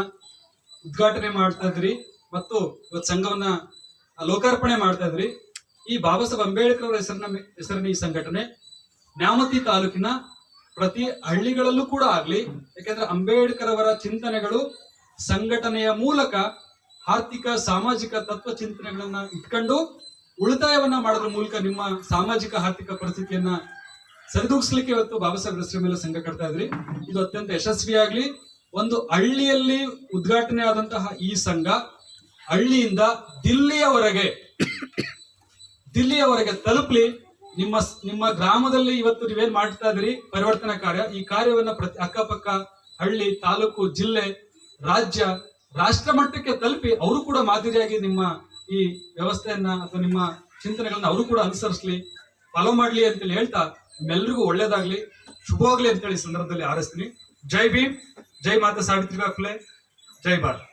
ಉದ್ಘಾಟನೆ ಮಾಡ್ತಾ ಇದ್ರಿ ಮತ್ತು ಇವತ್ತು ಸಂಘವನ್ನ ಲೋಕಾರ್ಪಣೆ ಮಾಡ್ತಾ ಇದ್ರಿ. ಈ ಬಾಬಾ ಸಾಹೇಬ್ ಅಂಬೇಡ್ಕರ್ ಅವರ ಹೆಸರಿನ ಹೆಸರಿನ ಈ ಸಂಘಟನೆ ನ್ಯಾಮತಿ ತಾಲೂಕಿನ ಪ್ರತಿ ಹಳ್ಳಿಗಳಲ್ಲೂ ಕೂಡ ಆಗ್ಲಿ, ಯಾಕಂದ್ರೆ ಅಂಬೇಡ್ಕರ್ ಅವರ ಚಿಂತನೆಗಳು ಸಂಘಟನೆಯ ಮೂಲಕ ಆರ್ಥಿಕ, ಸಾಮಾಜಿಕ ತತ್ವ ಚಿಂತನೆಗಳನ್ನ ಇಟ್ಕೊಂಡು ಉಳಿತಾಯವನ್ನ ಮಾಡೋದ್ರ ಮೂಲಕ ನಿಮ್ಮ ಸಾಮಾಜಿಕ ಆರ್ಥಿಕ ಪರಿಸ್ಥಿತಿಯನ್ನ ಸರಿದೂಗಿಸ್ಲಿಕ್ಕೆ ಇವತ್ತು ಬಾಬಾ ಸಾಹೇಬ್ ಹೆಸರು ಮೇಲೆ ಸಂಘ ಕಟ್ತಾ ಇದ್ರಿ. ಇದು ಅತ್ಯಂತ ಯಶಸ್ವಿಯಾಗ್ಲಿ ಒಂದು ಹಳ್ಳಿಯಲ್ಲಿ ಉದ್ಘಾಟನೆ ಆದಂತಹ ಈ ಸಂಘ ಹಳ್ಳಿಯಿಂದ ದಿಲ್ಲಿಯವರೆಗೆ ದಿಲ್ಲಿಯವರೆಗೆ ತಲುಪಲಿ, ನಿಮ್ಮ ನಿಮ್ಮ ಗ್ರಾಮದಲ್ಲಿ ಇವತ್ತು ನೀವೇನ್ ಮಾಡ್ತಾ ಇದ್ರಿ ಪರಿವರ್ತನಾ ಕಾರ್ಯ. ಈ ಕಾರ್ಯವನ್ನ ಪ್ರತಿ ಅಕ್ಕಪಕ್ಕ, ಹಳ್ಳಿ, ತಾಲೂಕು, ಜಿಲ್ಲೆ, ರಾಜ್ಯ, ರಾಷ್ಟ್ರ ಮಟ್ಟಕ್ಕೆ ತಲುಪಿ ಅವರು ಕೂಡ ಮಾದರಿಯಾಗಿ ನಿಮ್ಮ ಈ ವ್ಯವಸ್ಥೆಯನ್ನ ಅಥವಾ ನಿಮ್ಮ ಚಿಂತನೆಗಳನ್ನ ಅವರು ಕೂಡ ಅನುಸರಿಸ್ಲಿ ಫಾಲೋ ಮಾಡ್ಲಿ ಅಂತೇಳಿ ಹೇಳ್ತಾ ನಿಮ್ಮೆಲ್ರಿಗೂ ಒಳ್ಳೇದಾಗ್ಲಿ. ಶುಭವಾಗ್ಲಿ ಅಂತೇಳಿ ಸಂದರ್ಭದಲ್ಲಿ ಹಾರೈಸ್ತೀನಿ. ಜೈ ಭೀಮ್. ಜೈ ಮಾತಾ ಸಾವಿತ್ರಿ ಬಾಫ್ಲೆ ಜೈ ಭಾರತ್.